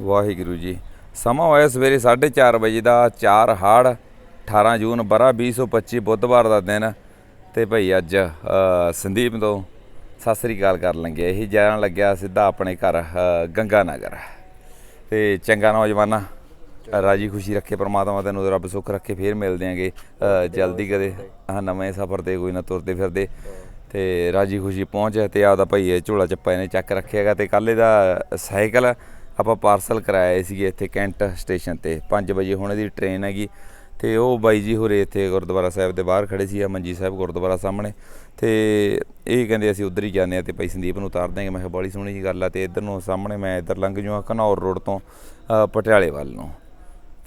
ਵਾਹਿਗੁਰੂ ਜੀ। ਸਮਾਂ ਹੋਇਆ ਸਵੇਰੇ 4:30 ਵਜੇ ਦਾ 4 ਹਾੜ 18 ਜੂਨ ਬਰਾ 2025 ਬੁੱਧਵਾਰ ਦਾ ਦਿਨ। ਤੇ ਭਾਈ ਅੱਜ ਸੰਦੀਪ ਤੋਂ ਸਤਿ ਸ੍ਰੀ ਅਕਾਲ ਕਰ ਲੰਗੇ। ਇਹੀ ਜਾਣ ਲੱਗਿਆ ਸਿੱਧਾ ਆਪਣੇ ਘਰ ਗੰਗਾ ਨਗਰ। ਤੇ ਚੰਗਾ ਨੌਜਵਾਨਾ ਰਾਜੀ ਖੁਸ਼ੀ ਰੱਖੇ ਪ੍ਰਮਾਤਮਾ ਤੈਨੂੰ ਰੱਬ ਸੁੱਖ ਰੱਖੇ ਫੇਰ ਮਿਲਦੇ ਆਂਗੇ ਅ, ਜਲਦੀ ਕਦੇ। ਨਵੇਂ ਸਫ਼ਰ ਤੇ ਕੋਈ ਨਾ ਤੁਰਦੇ ਫਿਰਦੇ। ਤੇ ਰਾਜੀ ਖੁਸ਼ੀ ਪਹੁੰਚ ਤੇ ਆਪਦਾ ਭਾਈ ਇਹ ਝੋਲਾ ਚੱਪਾ ਇਹਨੇ ਚੱਕ ਰੱਖਿਆਗਾ। ਤੇ ਕੱਲ ਇਹਦਾ ਸਾਈਕਲ ਆਪਾਂ ਪਾਰਸਲ ਕਰਾਇਆ ਸੀਗੇ ਇੱਥੇ ਕੈਂਟ ਸਟੇਸ਼ਨ ਤੇ 5 ਵਜੇ ਹੁਣ ਇਹਦੀ ਟ੍ਰੇਨ ਹੈਗੀ। ਤੇ ਉਹ ਬਾਈ ਜੀ ਹੋਰੇ ਇੱਥੇ ਗੁਰਦੁਆਰਾ ਸਾਹਿਬ ਦੇ ਬਾਹਰ ਖੜੇ ਸੀ ਆ ਮੰਜੀ ਸਾਹਿਬ ਗੁਰਦੁਆਰਾ ਸਾਹਮਣੇ। ਤੇ ਇਹ ਕਹਿੰਦੇ ਅਸੀਂ ਉਧਰ ਹੀ ਜਾਂਦੇ ਆ ਤੇ ਭਾਈ ਸੰਦੀਪ ਨੂੰ ਉਤਾਰ ਦਾਂਗੇ ਮੈਂ ਕਿਹਾ ਬੜੀ ਸੋਹਣੀ ਜੀ ਗੱਲ ਆ ਤੇ ਇੱਧਰ ਨੂੰ ਸਾਹਮਣੇ ਮੈਂ ਇੱਧਰ ਲੰਘ ਜੂਆਂ ਘਨੌਰ ਰੋਡ ਤੋਂ ਪਟਿਆਲੇ ਵੱਲ ਨੂੰ।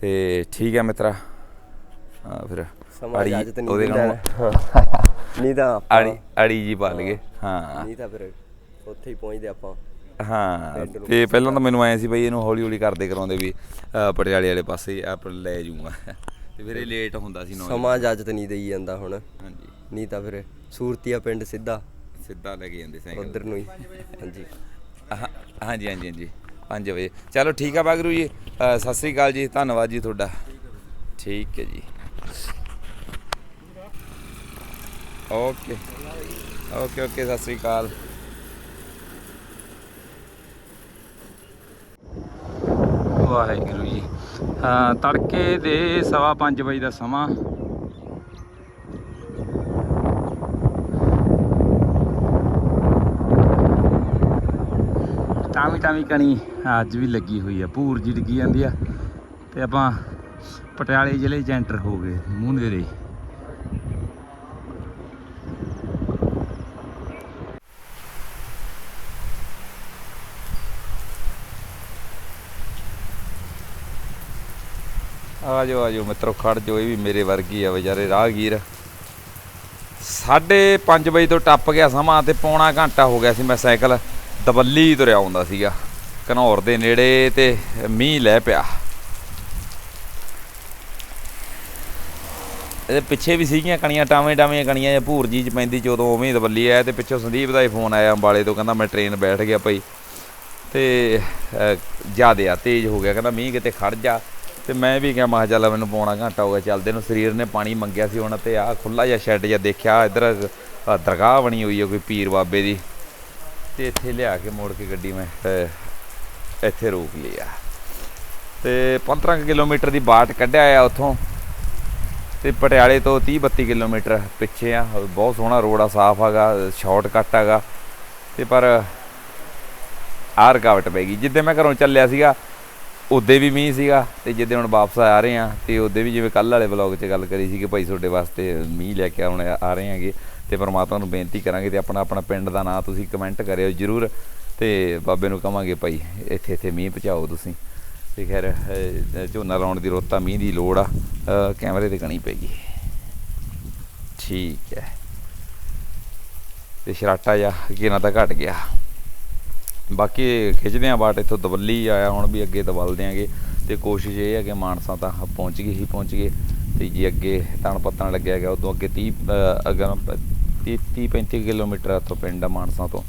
ਤੇ ਠੀਕ ਹੈ ਮਿੱਤਰਾ। ਫਿਰ ਅੜੀ- ਉਹਦੇ ਨਾਲ ਨਹੀਂ ਤਾਂ ਆਪਾਂ- ਅੜੀ ਅੜੀ ਜੀ ਪਾ ਲਈਏ ਹਾਂ। ਨਹੀਂ ਤਾਂ ਫਿਰ ਉੱਥੇ ਹੀ ਪਹੁੰਚਦੇ ਆਪਾਂ। ਹਾਂ ਤੇ ਪਹਿਲਾਂ ਤਾਂ ਮੈਨੂੰ ਆਏ ਸੀ ਬਈ ਇਹਨੂੰ ਹੌਲੀ ਹੌਲੀ ਕਰਦੇ ਕਰਾਉਂਦੇ ਵੀ ਪਟਿਆਲੇ ਵਾਲੇ ਪਾਸੇ ਆਪ ਲੈ ਜਾਊਂਗਾ। ਤੇ ਫਿਰ ਇਹ ਲੇਟ ਹੁੰਦਾ ਸੀ ਨੌ ਸਮਾਂ ਇਜਾਜ਼ਤ ਨਹੀਂ ਦੇਈ ਜਾਂਦਾ ਹੁਣ। ਹਾਂਜੀ। ਨਹੀਂ ਤਾਂ ਫਿਰ ਸੂਰਤੀਆ ਪਿੰਡ ਸਿੱਧਾ। ਸਿੱਧਾ ਲੈ ਕੇ ਜਾਂਦੇ ਸਾਈਕਲ। ਉਧਰ ਨੂੰ ਹੀ। ਹਾਂਜੀ। ਹਾਂ- ਹਾਂਜੀ ਹਾਂਜੀ ਹਾਂਜੀ। 5 ਵਜੇ। ਚਲੋ ਠੀਕ ਆ ਬਾਗਰੂ ਜੀ। ਅ, ਸਤਿ ਸ੍ਰੀ ਅਕਾਲ ਜੀ। ਧੰਨਵਾਦ ਜੀ ਤੁਹਾਡਾ। ਠੀਕ ਹੈ ਜੀ। Okay. Okay okay Sat Sri ਅਕਾਲ। ਵਾਹਿਗੁਰੂ ਜੀ। ਤੜਕੇ ਦੇ ਸਵਾ ਪੰਜ ਵਜੇ ਦਾ ਸਮਾਂ। ਟਾਵੀ ਟਾਮੀ ਕਣੀ ਅੱਜ ਵੀ ਲੱਗੀ ਹੋਈ ਆ ਭੂਰ ਜੀ ਡਿੱਗੀ ਜਾਂਦੀ ਆ। ਤੇ ਆਪਾਂ ਪਟਿਆਲੇ ਜ਼ਿਲ੍ਹੇ ਚ ਐਂਟਰ ਹੋ ਗਏ, ਮੂੰਹ ਨੇੜੇ ਆ ਜਾਓ ਆ ਜਾਓ ਮਿੱਤਰੋ, ਖੜ ਜਾਓ, ਇਹ ਵੀ ਮੇਰੇ ਵਰਗੀ ਆ ਵਿਚਾਰੇ, ਰਾਹਗੀਰ। ਸਾਢੇ ਪੰਜ ਵਜੇ ਤੋਂ ਟੱਪ ਗਿਆ ਸਮਾਂ ਤੇ ਪੌਣਾ ਘੰਟਾ ਹੋ ਗਿਆ ਸੀ ਮੈਂ ਸਾਈਕਲ ਦਬੱਲੀ ਤੁਰਿਆ ਆਉਂਦਾ ਸੀਗਾ। ਘਨੌਰ ਦੇ ਨੇੜੇ ਤੇ ਮੀਂਹ ਲੈ ਪਿਆ। ਇਹਦੇ ਪਿੱਛੇ ਵੀ ਸੀਗੀਆਂ ਕਣੀਆਂ ਟਾਵੇਂ ਟਾਵੇਂ ਕਣੀਆਂ ਜਾਂ ਭੂਰ ਜੀ ਚ ਪੈਂਦੀ ਜਦੋਂ ਉਵੇਂ ਹੀ ਦਬੱਲੀ ਆਇਆ ਤੇ ਪਿੱਛੋਂ ਸੰਦੀਪ ਦਾ ਹੀ ਫੋਨ ਆਇਆ ਅੰਬਾਲੇ ਤੋਂ, ਕਹਿੰਦਾ ਮੈਂ ਟ੍ਰੇਨ ਬੈਠ ਗਿਆ ਭਾਈ। ਤੇ ਜਿਆਦੇ ਆ, ਤੇਜ਼ ਹੋ ਗਿਆ, ਕਹਿੰਦਾ ਮੀਂਹ ਕਿਤੇ ਖੜ ਜਾ। ਤੇ ਮੈਂ ਵੀ ਕਿਹਾ, ਮਾ ਚੱਲ ਮੈਨੂੰ ਪੌਣਾ ਘੰਟਾ ਹੋ ਗਿਆ ਚੱਲਦੇ ਨੂੰ, ਸਰੀਰ ਨੇ ਪਾਣੀ ਮੰਗਿਆ ਸੀ ਹੁਣ ਤੇ ਆ ਖੁੱਲਾ ਜਿਹਾ ਸ਼ੈੱਡ ਜਿਹਾ ਦੇਖਿਆ, ਇੱਧਰ ਦਰਗਾਹ ਬਣੀ ਹੋਈ ਹੈ ਕੋਈ ਪੀਰ ਬਾਬੇ ਦੀ। ਤੇ ਇੱਥੇ ਲਿਆ ਕੇ ਮੋੜ ਕੇ ਗੱਡੀ ਮੈਂ ਇੱਥੇ ਰੋਕ ਲਿਆ। ਤੇ 15 ਕੁ ਕਿਲੋਮੀਟਰ ਦੀ ਬਾਟ ਕੱਢਿਆ ਆ ਉੱਥੋਂ। ਤੇ ਪਟਿਆਲੇ ਤੋਂ 30 32 ਕਿਲੋਮੀਟਰ ਪਿੱਛੇ ਆ ਬਹੁਤ ਸੋਹਣਾ ਰੋਡ ਆ, ਸਾਫ਼ ਹੈਗਾ, ਸ਼ਾਰਟਕਟ ਹੈਗਾ। ਤੇ ਪਰ, ਆਹ ਰੁਕਾਵਟ ਪੈ ਗਈ। ਜਿੱਦੇ ਮੈਂ ਘਰੋਂ ਚੱਲਿਆ ਸੀਗਾ ਉਦੇ ਵੀ ਮੀਂਹ ਸੀਗਾ ਤੇ ਜਿੱਦੇ ਹੁਣ ਵਾਪਸ ਆ ਰਹੇ ਆ ਤੇ ਉਦੇ ਵੀ ਜਿਵੇਂ ਕੱਲ ਵਾਲੇ ਵਲੌਗ 'ਚ ਗੱਲ ਕਰੀ ਸੀ ਕਿ ਭਾਈ ਤੁਹਾਡੇ ਵਾਸਤੇ ਮੀਂਹ ਲੈ ਕੇ ਆਉਣੇ ਆ ਰਹੇ ਹੈਗੇ ਤੇ ਪਰਮਾਤਮਾ ਨੂੰ ਬੇਨਤੀ ਕਰਾਂਗੇ ਤੇ ਆਪਣਾ ਆਪਣਾ ਪਿੰਡ ਦਾ ਨਾਂ ਤੁਸੀਂ ਕਮੈਂਟ ਕਰਿਓ ਜਰੂਰ ਤੇ ਬਾਬੇ ਨੂੰ ਕਵਾਂਗੇ ਭਾਈ ਇੱਥੇ ਇੱਥੇ ਮੀਂਹ ਪਹੁੰਚਾਓ ਤੁਸੀਂ ਤੇ ਖੈਰ ਝੋਨਾ ਲਾਉਣ ਦੀ ਰੋਤਾ ਮੀਂਹ ਦੀ ਲੋੜ ਆ ਕੈਮਰੇ ਤੇ ਕਣੀ ਪੈ ਗਈ ਠੀਕ ਹੈ। ਤੇ ਸ਼ਰਾਟਾ ਜਾ ਕਿਨਾ ਤਾਂ ਘਟ ਗਿਆ। ਬਾਕੀ ਖਿੱਚਦੇ ਆ ਬਾਟ ਇੱਥੋਂ ਦਵੱਲੀ ਆਇਆ ਹੁਣ ਵੀ ਅੱਗੇ ਦਵਲਦੇ ਆਂਗੇ ਤੇ ਕੋਸ਼ਿਸ਼ ਇਹ ਹੈ ਕਿ ਮਾਨਸਾ ਤਾਂ ਪਹੁੰਚ ਗਏ ਹੀ ਪਹੁੰਚ ਗਏ। ਤੇ ਜੀ ਅੱਗੇ ਤਣ ਪੱਤਣ ਲੱਗਿਆ ਗਿਆ ਉਦੋਂ ਅੱਗੇ 30 ਅਹ, ਅਗਰ 30 35 ਕਿਲੋਮੀਟਰ ਇੱਥੋਂ ਪਿੰਡ ਆ ਮਾਨਸਾ ਤੋਂ।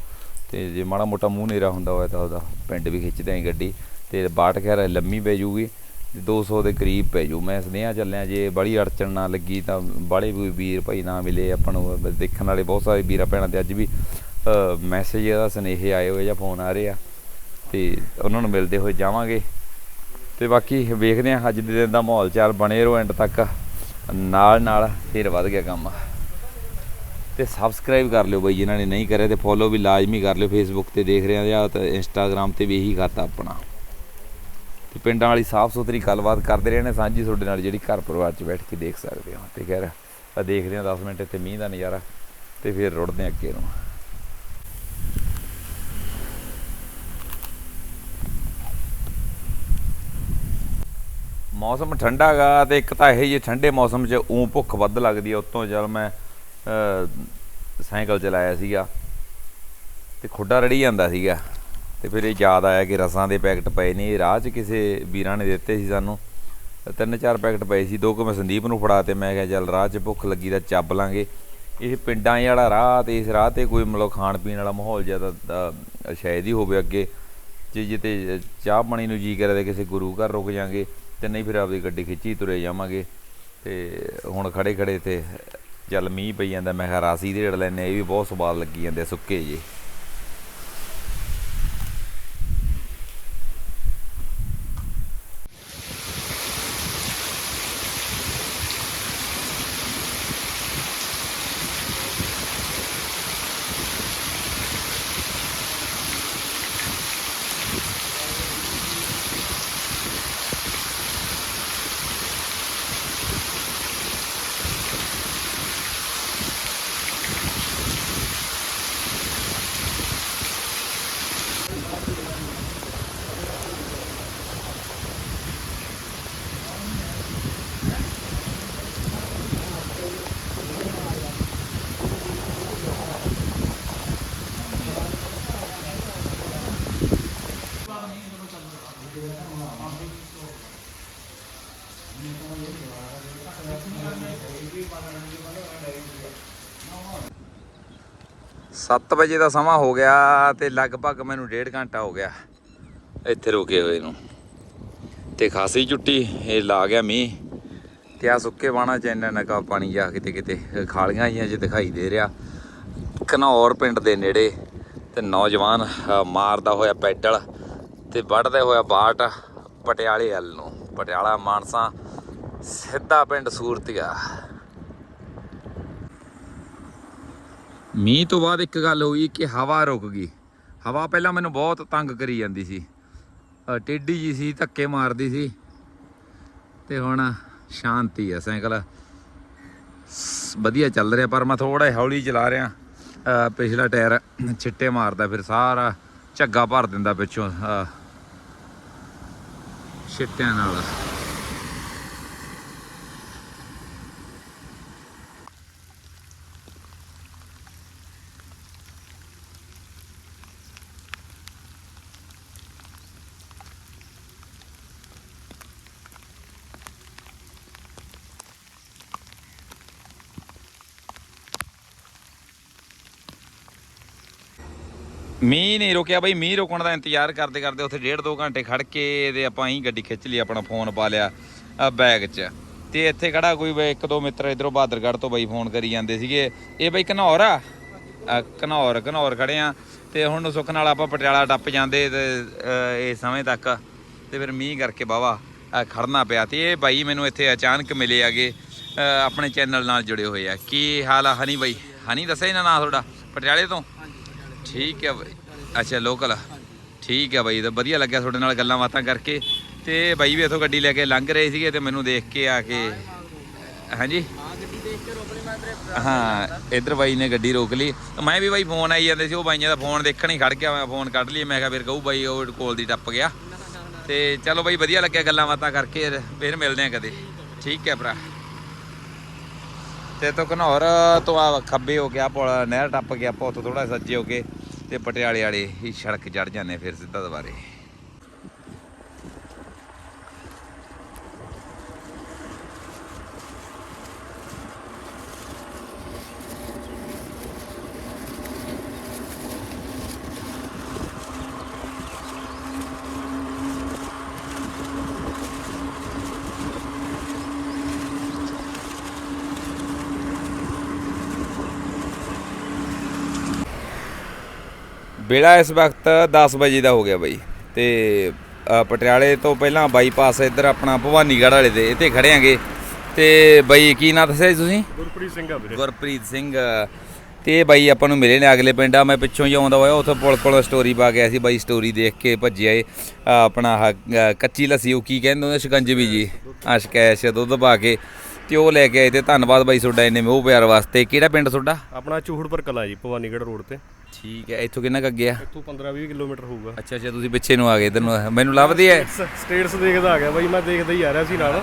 ਤੇ ਜੇ ਮਾੜਾ ਮੋਟਾ ਮੂੰਹ ਨੇਰਾ ਹੁੰਦਾ ਹੋਇਆ ਤਾਂ ਉਹਦਾ ਪਿੰਡ ਵੀ ਖਿੱਚਦੇ ਆਂ ਗੱਡੀ। ਤੇ ਬਾਟ ਖੈਰ ਲੰਮੀ ਪੈ ਜੂਗੀ 200 ਦੇ ਕਰੀਬ ਪੈ ਜੂ। ਮੈਂ ਸੁਨੇਹਾ ਚੱਲਿਆ ਜੇ ਬੜੀ ਅੜਚਣ ਨਾ ਲੱਗੀ ਤਾਂ ਬਾਲੇ ਵੀ ਵੀਰ ਭਾਈ ਨਾ ਮਿਲੇ ਆਪਾਂ ਨੂੰ ਦੇਖਣ ਵਾਲੇ ਬਹੁਤ ਸਾਰੇ ਵੀਰਾਂ ਭੈਣਾਂ ਤੇ ਅੱਜ ਵੀ ਮੈਸੇਜ ਦਾ ਸੁਨੇਹੇ ਆਏ ਹੋਏ ਜਾਂ ਫੋਨ ਆ ਰਹੇ ਆ, ਤੇ ਉਹਨਾਂ ਨੂੰ ਮਿਲਦੇ ਹੋਏ ਜਾਵਾਂਗੇ। ਤੇ ਬਾਕੀ ਵੇਖਦੇ ਆ ਅੱਜ ਦੇ ਦਿਨ ਦਾ ਮਾਹੌਲ ਚਾਲ ਬਣੇ ਰਹੋ ਐਂਡ ਤੱਕ। ਨਾਲ ਨਾਲ ਫਿਰ ਵੱਧ ਗਿਆ ਕੰਮ। ਤੇ ਸਬਸਕ੍ਰਾਈਬ ਕਰ ਲਿਓ ਬਈ, ਜਿਨ੍ਹਾਂ ਨੇ ਨਹੀਂ ਕਰਿਆ ਤੇ ਫੋਲੋ ਵੀ ਲਾਜ਼ਮੀ ਕਰ ਲਿਓ ਫੇਸਬੁੱਕ ਤੇ ਦੇਖ ਰਹੇ ਆ, ਜਾਂ ਤਾਂ ਇੰਸਟਾਗ੍ਰam ਤੇ ਵੀ ਇਹੀ ਖਾਤਾ ਆਪਣਾ। ਤੇ ਪਿੰਡਾਂ ਵਾਲੀ ਸਾਫ਼ ਸੁਥਰੀ ਗੱਲਬਾਤ ਕਰਦੇ ਰਹੇ ਨੇ ਸਾਂਝੀ ਤੁਹਾਡੇ ਨਾਲ ਜਿਹੜੀ ਘਰ ਪਰਿਵਾਰ 'ਚ ਬੈਠ ਕੇ ਦੇਖ ਸਕਦੇ ਹੋ। ਤੇ ਖੈਰ ਆ ਦੇਖਦੇ ਹਾਂ 10 ਮਿੰਟ ਇੱਥੇ ਮੀਂਹ ਦਾ ਨਜ਼ਾਰਾ, ਤੇ ਫਿਰ ਰੁੜਦੇ ਹਾਂ ਅੱਗੇ ਨੂੰ। ਮੌਸਮ ਠੰਡਾ ਗਾ ਤੇ ਇੱਕ ਤਾਂ ਇਹ ਜਿਹੇ ਠੰਡੇ ਮੌਸਮ 'ਚ ਉਂ ਭੁੱਖ ਵੱਧ ਲੱਗਦੀ ਆ, ਉਤੋਂ ਜਦ ਮੈਂ ਸਾਈਕਲ ਚਲਾਇਆ ਸੀਗਾ ਤੇ ਖੁੱਡਾ ਰੜੀ ਜਾਂਦਾ ਸੀਗਾ ਤੇ ਫਿਰ ਇਹ ਯਾਦ ਆਇਆ ਕਿ ਰਸਾਂ ਦੇ ਪੈਕਟ ਪਏ ਨੇ ਰਾਹ 'ਚ ਕਿਸੇ ਵੀਰਾਂ ਨੇ ਦਿੱਤੇ ਸੀ ਸਾਨੂੰ। ਤਿੰਨ ਚਾਰ ਪੈਕਟ ਪਏ ਸੀ, ਦੋ ਕੁ ਮੈਂ ਸੰਦੀਪ ਨੂੰ ਫੜਾ ਤੇ ਮੈਂ ਕਿਹਾ ਚੱਲ ਰਾਹ 'ਚ ਭੁੱਖ ਲੱਗੀ ਤਾਂ ਚੱਬ ਲਾਂਗੇ। ਇਹ ਪਿੰਡਾਂ ਵਾਲਾ ਰਾਹ ਤੇ ਇਸ ਰਾਹ ਤੇ ਕੋਈ ਮਤਲਬ ਖਾਣ ਪੀਣ ਵਾਲਾ ਮਾਹੌਲ ਜ਼ਿਆਦਾ ਸ਼ਾਇਦ ਹੀ ਹੋਵੇ ਅੱਗੇ। ਜੇ ਜਿੱਤੇ ਚਾਹ ਪਾਣੀ ਨੂੰ ਜੀ ਕਰੇ ਤੇ ਕਿਸੇ ਗੁਰੂ ਘਰ ਰੁਕ ਜਾਾਂਗੇ। ਤੇ ਨਹੀਂ ਫਿਰ ਆਪਦੀ ਗੱਡੀ ਖਿੱਚੀ, ਤੁਰੇ ਜਾਵਾਂਗੇ। ਤੇ ਹੁਣ ਖੜੇ ਖੜੇ ਤੇ ਚੱਲ ਮੀਂਹ ਪਈ ਜਾਂਦਾ, ਮੈਂ ਕਿਹਾ ਰਾਸੀ ਦੇ ਢੇੜ ਲੈਨੇ ਇਹ ਵੀ ਬਹੁਤ ਸਵਾਦ ਲੱਗੀ ਜਾਂਦੇ ਆ ਸੁੱਕੇ ਜੇ। ਸੱਤ ਵਜੇ ਦਾ ਸਮਾਂ ਹੋ ਗਿਆ ਤੇ ਲਗਭਗ ਮੈਨੂੰ ਡੇਢ ਘੰਟਾ ਹੋ ਗਿਆ ਇੱਥੇ ਰੁਕੇ ਹੋਏ ਨੂੰ। ਤੇ ਖਾਸੀ ਝੁੱਟੀ ਇਹ ਲਾ ਗਿਆ ਮੀਂਹ। ਤੇ ਆ ਸੁੱਕੇ ਬਾਣਾ ਚ ਇੰਨਾ ਨਕਾ ਪਾਣੀ ਜਾ ਕਿਤੇ ਕਿਤੇ ਖਾਲੀਆਂ ਜਿਹੀਆਂ ਚ ਦਿਖਾਈ ਦੇ ਰਿਹਾ। ਘਨੌਰ ਪਿੰਡ ਦੇ ਨੇੜੇ ਤੇ ਨੌਜਵਾਨ ਮਾਰਦਾ ਹੋਇਆ ਪੈਡਲ ਤੇ ਵੱਢਦਾ ਹੋਇਆ ਬਾਟ ਪਟਿਆਲੇ ਵੱਲ ਨੂੰ। ਪਟਿਆਲਾ ਮਾਨਸਾ, ਸਿੱਧਾ ਪਿੰਡ ਸੂਰਤੀਆ। ਮੀਂਹ ਤੋਂ ਬਾਅਦ ਇੱਕ ਗੱਲ ਹੋਈ ਕਿ ਹਵਾ ਰੁਕ ਗਈ। ਹਵਾ ਪਹਿਲਾਂ ਮੈਨੂੰ ਬਹੁਤ ਤੰਗ ਕਰੀ ਜਾਂਦੀ ਸੀ। ਟੇਢੀ ਜੀ ਸੀ, ਧੱਕੇ ਮਾਰਦੀ ਸੀ। ਤੇ ਹੁਣ ਸ਼ਾਂਤੀ ਆ ਸਾਈਕਲ। ਸ- ਵਧੀਆ ਚੱਲ ਰਿਹਾ, ਪਰ ਮੈਂ ਥੋੜਾ ਹੌਲੀ ਚਲਾ ਰਿਹਾ। ਪਿਛਲਾ ਟਾਇਰ ਛਿੱਟੇ ਮਾਰਦਾ, ਫਿਰ ਸਾਰਾ ਝੱਗਾ ਭਰ ਦਿੰਦਾ ਪਿੱਛੋਂ। ਅ, ਛਿੱਟਿਆਂ ਮੀਂਹ ਨਹੀਂ ਰੁਕਿਆ ਬਈ ਮੀਂਹ ਰੁਕਣ ਦਾ ਇੰਤਜ਼ਾਰ ਕਰਦੇ ਕਰਦੇ ਉੱਥੇ ਡੇਢ ਦੋ ਘੰਟੇ ਖੜ ਕੇ ਤੇ ਆਪਾਂ ਹੀ ਗੱਡੀ ਖਿੱਚ ਲਈ ਆਪਣਾ ਫੋਨ ਪਾ ਲਿਆ ਬੈਗ 'ਚ। ਤੇ ਇੱਥੇ ਖੜਾ ਕੋਈ ਬਈ ਇੱਕ ਦੋ ਮਿੱਤਰ ਇਧਰੋਂ ਬਹਾਦਰਗੜ੍ਹ ਤੋਂ ਬਈ ਫੋਨ ਕਰੀ ਜਾਂਦੇ ਸੀਗੇ। ਇਹ ਬਈ ਘਨੌਰ ਆ? ਘਨੌਰ ਘਨੌਰ ਖੜੇ ਆ। ਤੇ ਹੁਣ ਸੁੱਖ ਨਾਲ ਆਪਾਂ ਪਟਿਆਲਾ ਟੱਪ ਜਾਂਦੇ ਤੇ ਇਹ ਸਮੇਂ ਤੱਕ। ਤੇ ਫਿਰ ਮੀਂਹ ਕਰਕੇ ਬਾਵਾ ਖੜਨਾ ਪਿਆ। ਤੇ ਇਹ ਬਾਈ ਮੈਨੂੰ ਇੱਥੇ ਅਚਾਨਕ ਮਿਲੇ ਆਗੇ ਆਪਣੇ ਚੈਨਲ ਨਾਲ ਜੁੜੇ ਹੋਏ ਆ। ਕੀ ਹਾਲ ਆ ਹਨੀ ਬਾਈ? ਹਨੀ ਦੱਸਿਆ ਇਹਨਾਂ ਨਾਂ ਤੁਹਾਡਾ? ਪਟਿਆਲੇ ਤੋਂ। ਠੀਕ ਹੈ ਬਾਈ। ਅੱਛਾ ਲੋਕਲ ਠੀਕ ਹੈ ਬਾਈ ਤਾਂ ਵਧੀਆ ਲੱਗਿਆ ਤੁਹਾਡੇ ਨਾਲ ਗੱਲਾਂ ਬਾਤਾਂ ਕਰਕੇ। ਤੇ ਬਾਈ ਵੀ ਇਥੋਂ ਗੱਡੀ ਲੈ ਕੇ ਲੰਘ ਰਹੇ ਸੀਗੇ ਤੇ ਮੈਨੂੰ ਦੇਖ ਕੇ ਆ ਕੇ ਹਾਂਜੀ? ਹਾਂ ਇਧਰ ਬਾਈ ਨੇ ਗੱਡੀ ਰੋਕ ਲਈ। ਮੈਂ ਵੀ ਬਾਈ ਫੋਨ ਆਈ ਜਾਂਦੇ ਸੀ ਉਹ ਬਾਈਆਂ ਦਾ ਫੋਨ ਦੇਖਣ ਹੀ ਖੜ ਗਿਆ ਮੈਂ ਫੋਨ ਕੱਢ ਲਈ ਮੈਂ ਕਿਹਾ ਫਿਰ ਕਹੂ ਬਾਈ ਉਹ ਕੋਲ ਦੀ ਟੱਪ ਗਿਆ। ਤੇ ਚਲੋ ਬਾਈ ਵਧੀਆ ਲੱਗਿਆ ਗੱਲਾਂ ਬਾਤਾਂ ਕਰਕੇ ਫਿਰ ਮਿਲਦੇ ਆ ਕਦੇ। ਠੀਕ ਹੈ ਭਰਾ। ਤੇ ਤੋਂ ਘਨੌਰ ਤੋਂ ਆ ਖੱਬੇ ਹੋ ਗਿਆ ਪੁਲ ਨਹਿਰ ਟੱਪ ਗਿਆ ਆਪਾਂ ਉੱਥੋਂ ਥੋੜਾ ਸੱਜੇ ਹੋ ਕੇ। ਤੇ ਪਟਿਆਲੇ ਵਾਲੇ ਹੀ ਸੜਕ ਚੜ ਜਾਂਦੇ ਫਿਰ ਸਿੱਧਾ ਦੁਬਾਰੇ। ਵੇਲਾ ਇਸ ਵਕਤ 10 ਵਜੇ ਦਾ ਹੋ ਗਿਆ ਬਾਈ। ਤੇ ਪਟਿਆਲੇ ਤੋਂ ਪਹਿਲਾਂ ਬਾਈਪਾਸ ਇੱਧਰ ਆਪਣਾ ਭਵਾਨੀਗੜ੍ਹ ਵਾਲੇ ਦੇ ਇੱਥੇ ਖੜੇ ਆਂਗੇ। ਤੇ ਬਾਈ ਕੀ ਨਾਂ ਦੱਸਿਆ ਜੀ ਤੁਸੀਂ? ਗੁਰਪ੍ਰੀਤ ਸਿੰਘ ਆ ਵੀਰੇ। ਗੁਰਪ੍ਰੀਤ ਸਿੰਘ। ਤੇ ਬਾਈ ਆਪਾਂ ਨੂੰ ਮਿਲੇ ਨੇ ਅਗਲੇ ਪਿੰਡ ਆ। ਮੈਂ ਪਿੱਛੋਂ ਹੀ ਆਉਂਦਾ ਹੋਇਆ ਉੱਥੇ ਪੁਲ ਕੋਲ ਸਟੋਰੀ ਪਾ ਗਿਆ ਸੀ। ਬਾਈ ਸਟੋਰੀ ਦੇਖ ਕੇ ਭੱਜਿਆ ਏ ਆਪਣਾ ਕੱਚੀ ਲੱਸੀ ਉਹ ਕੀ ਕਹਿੰਦੇ ਹੁੰਦੇ ਸ਼ਿਕੰਜਵੀ ਜੀ। ਆ ਸ਼ਕੈਸ਼ ਦੁੱਧ ਪਾ ਕੇ ਤੇ ਉਹ ਲੈ ਕੇ ਆਏ ਤੇ ਧੰਨਵਾਦ ਬਾਈ ਤੁਹਾਡਾ ਇੰਨੇ ਮੋਹ ਪਿਆਰ ਵਾਸਤੇ। ਕਿਹੜਾ ਪਿੰਡ ਤੁਹਾਡਾ? ਆਪਣਾ ਚੂਹੜਪੁਰ ਕਲਾ ਜੀ ਭਵਾਨੀਗੜ੍ਹ ਰੋਡ ਤੇ। ਠੀਕ ਹੈ ਇੱਥੋਂ ਕਿੰਨਾ ਕੁ ਅੱਗੇ ਆ? ਇੱਥੋਂ 15-20 ਕਿਲੋਮੀਟਰ ਹੋਊਗਾ। ਅੱਛਾ ਅੱਛਾ ਤੁਸੀਂ ਪਿੱਛੇ ਨੂੰ ਆ ਗਏ ਇਧਰ ਨੂੰ ਮੈਨੂੰ ਲੱਭਦੀ ਹੈ? ਸਟੇਟਸ ਦੇਖਦਾ ਆ ਗਿਆ ਬਾਈ ਮੈਂ ਦੇਖਦਾ ਹੀ ਆ ਰਿਹਾ ਸੀ ਨਾਲ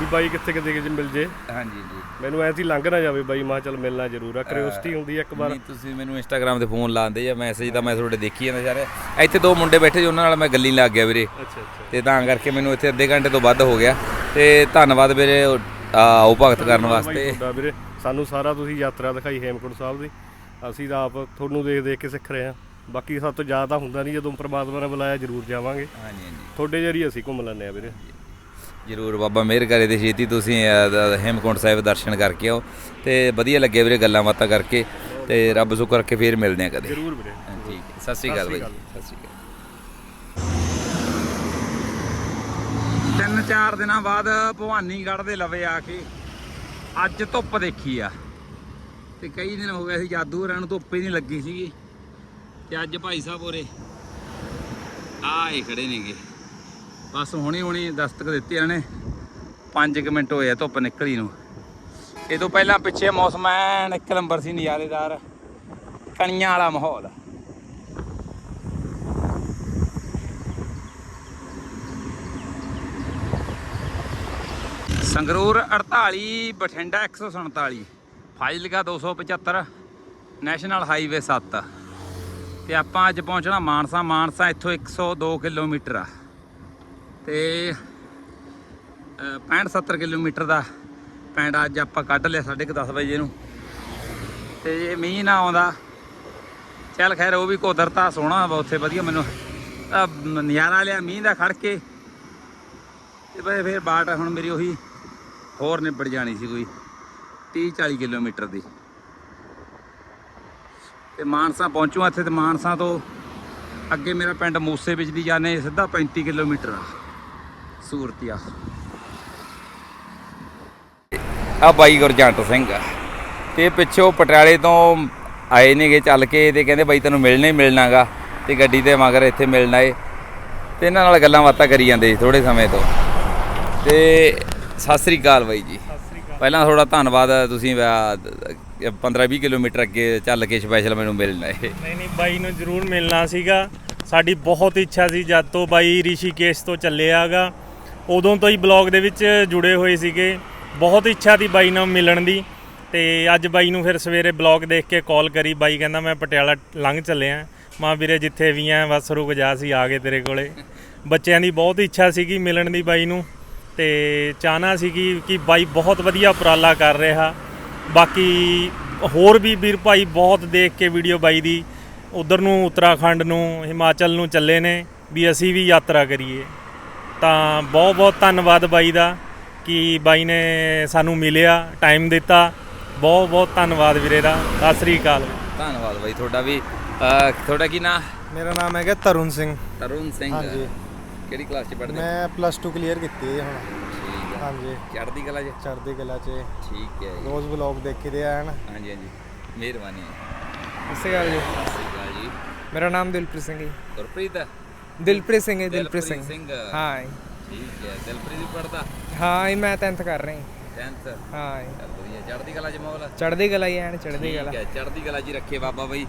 ਵੀ ਬਾਈ ਕਿੱਥੇ ਕਿੱਥੇ ਕਿ ਮਿਲ ਜੇ। ਹਾਂਜੀ ਜੀ। ਮੈਨੂੰ ਐ ਸੀ ਲੰਘ ਨਾ ਜਾਵੇ ਬਾਈ ਮੈਂ ਚੱਲ ਮਿਲਣਾ ਜ਼ਰੂਰ ਆ ਕਰਿਓਸਿਟੀ ਹੁੰਦੀ ਇੱਕ ਵਾਰ। ਨਹੀਂ ਤੁਸੀਂ ਮੈਨੂੰ ਇੰਸਟਾਗ੍ਰam ਤੇ ਫੋਨ ਲਾਉਂਦੇ ਜਾਂ ਮੈਸੇਜ ਤਾਂ ਮੈਂ ਤੁਹਾਡੇ ਦੇਖੀ ਜਾਂਦਾ ਯਾਰ ਇੱਥੇ ਦੋ ਮੁੰਡੇ ਬੈਠੇ ਉਹਨਾਂ ਨਾਲ ਮੈਂ ਗੱਲੀ ਲੱਗ ਗਿਆ ਵੀਰੇ। ਅੱਛਾ ਅੱਛਾ। ਤੇ ਤਾਂ ਕਰਕੇ ਮੈਨੂੰ ਇੱਥੇ ਅੱਧੇ ਘੰਟੇ ਤੋਂ ਵੱਧ ਹੋ ਗਿਆ। ਤੇ ਧੰਨਵਾਦ ਵੀਰੇ ਆਓ ਭਗਤ ਕਰਨ ਵਾਸਤੇ। ਤੁਹਾਡਾ ਵੀਰੇ। ਸਾਨੂੰ ਸਾਰਾ ਤੁਸੀਂ ਯਾਤਰਾ ਦਿਖਾਈ ਹੇਮਕੁੰਟ ਸਾਹਿਬ ਦੀ। ਅਸੀਂ ਤਾਂ ਆਪ ਤੁਹਾਨੂੰ ਦੇਖ ਦੇਖ ਕੇ ਸਿੱਖ ਰਹੇ ਹਾਂ। ਬਾਕੀ ਸਭ ਤੋਂ ਜ਼ਿਆਦਾ ਹੁੰਦਾ ਨਹੀਂ ਜਦੋਂ ਪ੍ਰਮਾਤਮਾ ਨੇ ਬੁਲਾਇਆ ਜ਼ਰੂਰ ਜਾਵਾਂਗੇ। ਹਾਂਜੀ ਹਾਂਜੀ। ਤੁਹਾਡੇ ਜਰੀਏ ਅਸੀਂ ਘੁੰਮ ਲੈਂਦੇ ਆ ਵੀਰੇ। ਜਰੂਰ ਬਾਬਾ ਮਿਹਰ ਕਰੇ ਤੇ ਛੇਤੀ ਤੁਸੀਂ ਹੇਮਕੁੰਟ ਸਾਹਿਬ ਦਰਸ਼ਨ ਕਰਕੇ ਆਓ ਤੇ ਵਧੀਆ ਲੱਗੇ ਵੀਰੇ ਗੱਲਾਂ ਬਾਤਾਂ ਕਰਕੇ ਤੇ ਰੱਬ ਸੁੱਖ ਕਰਕੇ ਫੇਰ ਮਿਲਦੇ ਆ ਕਦੇ। ਜ਼ਰੂਰ ਵੀਰੇ ਹਾਂ, ਠੀਕ ਹੈ ਸਤਿ ਸ਼੍ਰੀ ਅਕਾਲ ਬਾਈ। ਜੀ, ਸਤਿ ਸ਼੍ਰੀ ਅਕਾਲ। ਤਿੰਨ ਚਾਰ ਦਿਨਾਂ ਬਾਅਦ ਭਵਾਨੀਗੜ੍ਹ ਦੇ ਲਵੇ ਆ ਕੇ ਅੱਜ ਧੁੱਪ ਦੇਖੀ ਆ। ਤੇ ਕਈ ਦਿਨ ਹੋ ਗਏ ਸੀ ਜਾਦੂ ਰਹਿਣ, ਧੁੱਪ ਹੀ ਨਹੀਂ ਲੱਗੀ ਸੀਗੀ। ਤੇ ਅੱਜ ਭਾਈ ਸਾਹਿਬ ਉਰੇ ਆਏ ਖੜੇ ਨੇਗੇ। ਬਸ ਹੁਣੇ ਹੁਣੇ ਦਸਤਕ ਦਿੱਤੀ ਇਹਨੇ 5 ਮਿੰਟ ਹੋਏ ਆ ਧੁੱਪ ਨਿਕਲੀ ਨੂੰ। ਇਹ ਤੋਂ ਪਹਿਲਾਂ ਪਿੱਛੇ ਮੌਸਮ ਐਨ ਇੱਕ ਨੰਬਰ ਸੀ ਨਜ਼ਾਰੇਦਾਰ। ਕਣੀਆਂ ਵਾਲਾ ਮਾਹੌਲ। ਸੰਗਰੂਰ 48 ਬਠਿੰਡਾ 147 ਫਾਜ਼ਿਲਕਾ 275 ਨੈਸ਼ਨਲ ਹਾਈਵੇ 7 ਤੇ ਆਪਾਂ ਅੱਜ ਪਹੁੰਚਣਾ ਮਾਨਸਾ। ਮਾਨਸਾ ਇੱਥੋਂ 102 ਕਿਲੋਮੀਟਰ ਆ। ਤੇ 65 70 ਕਿਲੋਮੀਟਰ ਦਾ ਪਿੰਡ ਅੱਜ ਆਪਾਂ ਕੱਢ ਲਿਆ 10:30 ਵਜੇ ਨੂੰ। ਤੇ ਜੇ ਮੀਂਹ ਨਾ ਆਉਂਦਾ, ਚੱਲ ਖੈਰ ਉਹ ਵੀ ਕੁਦਰਤ ਆ, ਸੋਹਣਾ ਵਾ ਉੱਥੇ, ਵਧੀਆ ਮੈਨੂੰ ਨਜ਼ਾਰਾ ਲਿਆ ਮੀਂਹ ਦਾ ਖੜ ਕੇ। ਤੇ ਬਈ ਫਿਰ ਬਾਟ ਹੁਣ ਮੇਰੀ ਉਹੀ ਹੋਰ ਨਿਬੜ ਜਾਣੀ ਸੀ ਕੋਈ। 30 40 ਕਿਲੋਮੀਟਰ ਦੀ। ਤੇ ਮਾਨਸਾ ਪਹੁੰਚੂ ਇੱਥੇ ਤੇ ਮਾਨਸਾ ਤੋਂ ਅੱਗੇ ਮੇਰਾ ਪਿੰਡ ਮੂਸੇ ਵਿੱਚ ਦੀ ਜਾਣੇ, ਸਿੱਧਾ 35 ਕਿਲੋਮੀਟਰ ਆ, ਸੂਰਤੀਆ। ਆ ਬਾਈ ਗੁਰਜੰਟ ਸਿੰਘ ਤੇ ਪਿੱਛੋਂ ਪਟਿਆਲੇ ਤੋਂ ਆਏ ਨੇਗੇ ਚੱਲ ਕੇ ਤੇ ਕਹਿੰਦੇ ਬਾਈ ਤੈਨੂੰ ਮਿਲਣਾ ਹੀ ਮਿਲਣਾਗਾ ਤੇ ਗੱਡੀ ਦੇ ਮਗਰ ਇੱਥੇ ਮਿਲਣਾ ਏ। ਤੇ ਇਹਨਾਂ ਨਾਲ ਗੱਲਾਂ ਬਾਤਾਂ ਕਰੀ ਜਾਂਦੇ ਸੀ ਥੋੜੇ ਸਮੇਂ ਤੋਂ। ਤੇ ਸਤਿ ਸ੍ਰੀ ਅਕਾਲ ਬਾਈ ਜੀ। ਪਹਿਲਾਂ ਥੋੜਾ ਧੰਨਵਾਦ, ਤੁਸੀਂ 15-20 ਕਿਲੋਮੀਟਰ ਅੱਗੇ ਚੱਲ ਕੇ ਸਪੈਸ਼ਲ ਮੈਨੂੰ ਮਿਲਣਾ ਏ ਨਹੀਂ ਨਹੀਂ, ਬਾਈ ਨੂੰ ਜ਼ਰੂਰ ਮਿਲਣਾ ਸੀਗਾ। ਸਾਡੀ ਬਹੁਤ ਇੱਛਾ ਸੀ ਜਦ ਤੋਂ ਬਾਈ ਰਿਸ਼ੀਕੇਸ਼ ਤੋਂ ਚੱਲਿਆਗਾ ਉਦੋਂ ਤੋਂ ਹੀ ਬਲੌਗ ਦੇ ਵਿੱਚ ਜੁੜੇ ਹੋਏ ਸੀਗੇ। ਬਹੁਤ ਇੱਛਾ ਸੀ ਬਾਈ ਨਾਲ ਮਿਲਣ ਦੀ। ਤੇ ਅੱਜ ਬਾਈ ਨੂੰ ਫਿਰ ਸਵੇਰੇ ਬਲੌਗ ਦੇਖ ਕੇ ਕਾਲ ਕਰੀ। ਬਾਈ ਕਹਿੰਦਾ, ਮੈਂ ਪਟਿਆਲਾ ਲੰਘ ਚੱਲਿਆ। ਮਾਂ ਵੀਰੇ ਜਿੱਥੇ ਵੀ ਆ, ਬਸ ਰੁਕ ਜਾ ਸੀ ਆ ਗਏ ਤੇਰੇ ਕੋਲੇ। ਬੱਚਿਆਂ ਦੀ ਬਹੁਤ ਇੱਛਾ ਸੀਗੀ ਮਿਲਣ ਦੀ ਬਾਈ ਨੂੰ। ਤੇ ਚਾਹਨਾ ਸੀਗੀ ਕਿ ਬਾਈ ਬਹੁਤ ਵਧੀਆ ਉਪਰਾਲਾ ਕਰ ਰਿਹਾ। ਬਾਕੀ ਹੋਰ ਵੀ ਵੀਰ ਭਾਈ ਬਹੁਤ ਦੇਖ ਕੇ ਵੀਡੀਓ ਬਾਈ ਦੀ। ਉਧਰ ਨੂੰ ਉੱਤਰਾਖੰਡ ਨੂੰ ਹਿਮਾਚਲ ਨੂੰ ਚੱਲੇ ਨੇ ਵੀ ਅਸੀਂ ਵੀ ਯਾਤਰਾ ਕਰੀਏ। ਤਾਂ ਬਹੁਤ ਬਹੁਤ ਧੰਨਵਾਦ ਬਾਈ ਦਾ ਕਿ ਬਾਈ ਨੇ ਸਾਨੂੰ ਮਿਲਿਆ ਟਾਈਮ ਦਿੱਤਾ। ਬਹੁਤ ਬਹੁਤ ਧੰਨਵਾਦ ਵੀਰੇ ਦਾ। ਸਤਿ ਸ੍ਰੀ ਅਕਾਲ। ਧੰਨਵਾਦ ਬਾਈ ਤੁਹਾਡਾ ਵੀ। ਤੁਹਾਡਾ ਕੀ ਨਾਂ? ਮੇਰਾ ਨਾਮ ਹੈਗਾ ਤਰੁਣ ਸਿੰਘ। ਤਰੁਣ ਸਿੰਘ। ਹਾਂਜੀ। ਕਿਹੜੀ ਕਲਾਸ ਚ ਪੜ੍ਹਦੇ? ਮੈਂ ਪਲੱਸ 2 ਕਲੀਅਰ ਕੀਤੀ ਹੈ ਹੁਣ। ਠੀਕ ਹੈ ਹਾਂਜੀ। ਚੜ੍ਹਦੀ ਕਲਾ ਚ? ਚੜ੍ਹਦੀ ਕਲਾ 'ਚ। ਠੀਕ ਹੈ ਜੀ। ਰੋਜ਼ ਵਲੌਗ ਦੇਖਦੇ ਆਣ ਹਾਂਜੀ ਹਾਂਜੀ। ਮਿਹਰਬਾਨੀ ਸਤਿ ਸ਼੍ਰੀ ਅਕਾਲ ਜੀ। ਸਤਿ ਸ਼੍ਰੀ ਅਕਾਲ ਜੀ। ਮੇਰਾ ਨਾਮ ਦਿਲਪ੍ਰੀਤ ਸਿੰਘ ਹੈ ਗੁਰਪ੍ਰੀਤ? ਦਿਲਪ੍ਰੀਤ ਸਿੰਘ ਹੈ ਦਿਲਪ੍ਰੀਤ ਸਿੰਘ। ਸਿੰਘ। ਹਾਂ ਜੀ। ਠੀਕ ਹੈ। ਦਿਲਪ੍ਰੀਤ ਵੀ ਪੜਦਾ ਹਾਂ ਜੀ, ਮੈਂ 10th ਕਰ ਰਿਹਾ 10th ਹਾਂ ਜੀ। ਚੱਲ ਵਧੀਆ। ਚੜ੍ਹਦੀ ਕਲਾ ਚ ਮਾਹੌਲ? ਚੜ੍ਹਦੀ ਕਲਾ ਹੀ ਐਨ ਚੜ੍ਹਦੀ ਕਲਾ। ਠੀਕ ਹੈ। ਚੜ੍ਹਦੀ ਕਲਾ ਜੀ ਰੱਖੇ ਬਾਬਾ ਬਾਈ।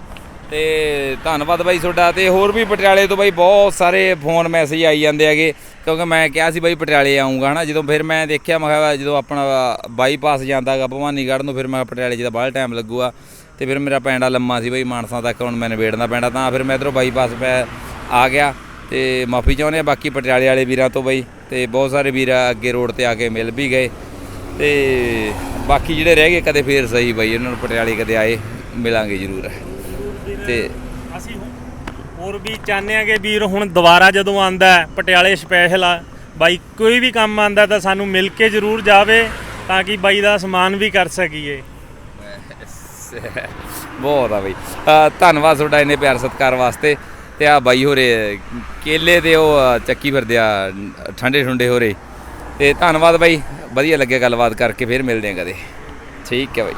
ਤੇ ਧੰਨਵਾਦ ਬਾਈ ਤੁਹਾਡਾ ਤੇ ਹੋਰ ਵੀ ਪਟਿਆਲੇ ਤੋਂ ਬਾਈ ਬਹੁਤ ਸਾਰੇ ਫੋਨ ਮੈਸੇਜ ਆਈ ਜਾਂਦੇ ਹੈਗੇ, ਕਿਉਂਕਿ ਮੈਂ ਕਿਹਾ ਸੀ ਬਾਈ ਪਟਿਆਲੇ ਆਉਂਗਾ ਹਨਾ, ਜਦੋਂ ਫਿਰ ਮੈਂ ਦੇਖਿਆ, ਮੈਂ ਕਿਹਾ ਜਦੋਂ ਆਪਣਾ ਬਾਈਪਾਸ ਜਾਂਦਾਗਾ ਭਵਾਨੀਗੜ੍ਹ ਨੂੰ, ਫਿਰ ਮੈਂ ਕਿਹਾ ਪਟਿਆਲੇ 'ਚ ਤਾਂ ਬਾਹਲਾ ਟਾਈਮ ਲੱਗੂਗਾ। ਤੇ ਫਿਰ ਮੇਰਾ ਪੈਂਡਾ ਲੰਮਾ ਸੀ ਬਾਈ, ਮਾਨਸਾ ਤੱਕ ਹੁਣ ਮੈਂ ਨਿਬੇੜਨਾ ਪੈਂਦਾ, ਤਾਂ ਫਿਰ ਮੈਂ ਇਧਰੋਂ ਬਾਈਪਾਸ ਪੈ ਆ ਗਿਆ। ਤੇ ਮਾਫੀ ਚਾਹੁੰਦੇ ਆ ਬਾਕੀ ਪਟਿਆਲੇ ਵਾਲੇ ਵੀਰਾਂ ਤੋਂ ਬਾਈ, ਤੇ ਬਹੁਤ ਸਾਰੇ ਵੀਰ ਅੱਗੇ ਰੋਡ ਤੇ ਆ ਕੇ ਮਿਲ ਵੀ ਗਏ। ਤੇ ਬਾਕੀ ਜਿਹੜੇ ਰਹਿ ਗਏ, ਕਦੇ ਫੇਰ ਸਹੀ ਬਾਈ, ਉਹਨਾਂ ਨੂੰ ਪਟਿਆਲੇ ਕਦੇ ਆਏ, ਮਿਲਾਂਗੇ ਜ਼ਰੂਰ। ਤੇ ਅਸੀਂ ਹੋਰ ਵੀ ਚਾਹੁੰਦੇ ਕਿ ਵੀਰ ਹੁਣ ਦੁਬਾਰਾ ਜਦੋਂ ਆਂਦਾ ਹੈ, ਪਟਿਆਲੇ ਸਪੈਸ਼ਲ ਆ ਬਾਈ ਕੋਈ ਵੀ ਕੰਮ ਆਂਦਾ ਤਾਂ ਸਾਨੂੰ ਮਿਲ ਕੇ ਜ਼ਰੂਰ ਜਾਵੇ ਤਾਂ ਕਿ ਬਾਈ ਦਾ ਸਮਾਨ ਵੀ ਕਰ ਸਕੀਏ। ਬਹੁਤ ਆ ਬਾਈ। ਧੰਨਵਾਦ ਤੁਹਾਡਾ ਇੰਨੇ ਪਿਆਰ ਸਤਿਕਾਰ ਵਾਸਤੇ। ਤੇ ਆ ਬਾਈ ਹੋਰੇ ਕੇਲੇ ਤੇ ਉਹ ਚੱਕੀ ਫਿਰਦੇ ਆ ਠੰਡੇ ਠੁੰਡੇ ਹੋਰੇ। ਤੇ ਧੰਨਵਾਦ ਬਾਈ। ਵਧੀਆ ਲੱਗਿਆ ਗੱਲਬਾਤ ਕਰਕੇ ਫਿਰ ਮਿਲਦੇ ਆ ਕਦੇ। ਠੀਕ ਹੈ ਬਾਈ।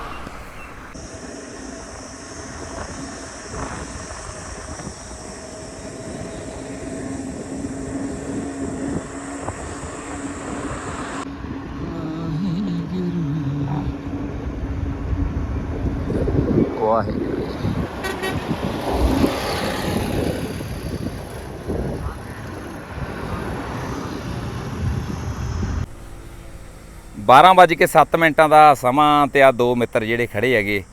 12:07 ਮਿੰਟਾਂ ਦਾ ਸਮਾਂ ਤੇ ਆ ਦੋ ਮਿੱਤਰ ਜਿਹੜੇ ਖੜੇ ਹੈਗੇ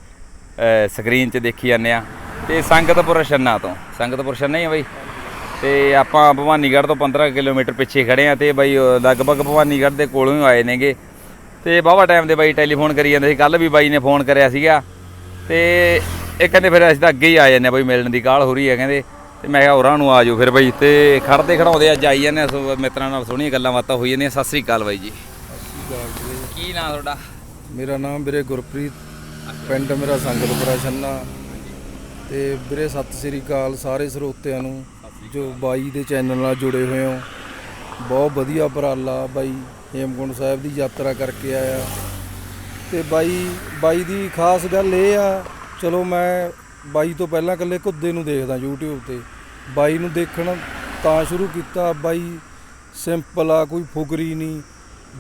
ਸਕਰੀਨ 'ਚ ਦੇਖੀ ਜਾਂਦੇ ਆ। ਤੇ ਸੰਗਤਪੁਰ ਛੰਨਾ ਤੋਂ। ਸੰਗਤਪੁਰ ਛੰਨਾ ਹੀ ਆ ਬਾਈ। ਤੇ ਆਪਾਂ ਭਵਾਨੀਗੜ੍ਹ ਤੋਂ 15 ਕਿਲੋਮੀਟਰ ਪਿੱਛੇ ਖੜੇ ਆ ਤੇ ਬਾਈ ਲਗਭਗ ਭਵਾਨੀਗੜ੍ਹ ਦੇ ਕੋਲੋਂ ਹੀ ਆਏ ਨੇਗੇ। ਤੇ ਬਾਵਾ ਟਾਈਮ ਦੇ ਬਾਈ ਟੈਲੀਫੋਨ ਕਰੀ ਜਾਂਦੇ ਸੀ। ਕੱਲ ਵੀ ਬਾਈ ਨੇ ਫੋਨ ਕਰਿਆ ਸੀਗਾ। ਤੇ ਇਹ ਕਹਿੰਦੇ ਫਿਰ ਅਸੀਂ ਤਾਂ ਅੱਗੇ ਹੀ ਆ ਜਾਂਦੇ ਬਾਈ, ਮਿਲਣ ਦੀ ਕਾਲ ਹੋ ਰਹੀ ਹੈ ਕਹਿੰਦੇ। ਤੇ ਮੈਂ ਕਿਹਾ ਹੋਰਾਂ ਨੂੰ ਆ ਆਜੋ ਫਿਰ ਬਾਈ। ਤੇ ਖੜਦੇ ਖੜਾਉਂਦੇ ਅੱਜ ਆਈ ਜਾਂਦੇ ਮਿੱਤਰਾਂ ਨਾਲ ਸੋਹਣੀਆਂ ਗੱਲਾਂ ਬਾਤਾਂ ਹੋਈ ਜਾਂਦੀਆਂ। ਸਤਿ ਸ੍ਰੀ ਅਕਾਲ ਬਾਈ ਜੀ। ਸਤਿ ਸ੍ਰੀ ਅਕਾਲ ਕੀ ਨਾਂ ਤੁਹਾਡਾ? ਮੇਰਾ ਨਾਮ ਵੀਰੇ ਗੁਰਪ੍ਰੀਤ, ਪਿੰਡ ਮੇਰਾ ਸੰਗਲਪੁਰਾ ਛੰਨਾ। ਤੇ ਵੀਰੇ ਸਤਿ ਸ੍ਰੀ ਅਕਾਲ ਸਾਰੇ ਸਰੋਤਿਆਂ ਨੂੰ, ਜੋ ਬਾਈ ਦੇ ਚੈਨਲ ਨਾਲ ਜੁੜੇ ਹੋਏ ਹੋ। ਬਹੁਤ ਵਧੀਆ ਉਪਰਾਲਾ ਬਾਈ ਹੇਮਕੁੰਟ ਸਾਹਿਬ ਦੀ ਯਾਤਰਾ ਕਰਕੇ ਆਇਆ। ਤੇ ਬਾਈ ਬਾਈ ਦੀ ਖਾਸ ਗੱਲ ਇਹ ਆ, ਚਲੋ ਮੈਂ ਬਾਈ ਤੋਂ ਪਹਿਲਾਂ ਇਕੱਲੇ ਕੁੱਦੇ ਨੂੰ ਦੇਖਦਾ YouTube ਤੇ। ਬਾਈ ਨੂੰ ਦੇਖਣ ਤਾਂ ਸ਼ੁਰੂ ਕੀਤਾ ਬਾਈ ਸਿੰਪਲ ਆ, ਕੋਈ ਫੁਕਰੀ ਨਹੀਂ।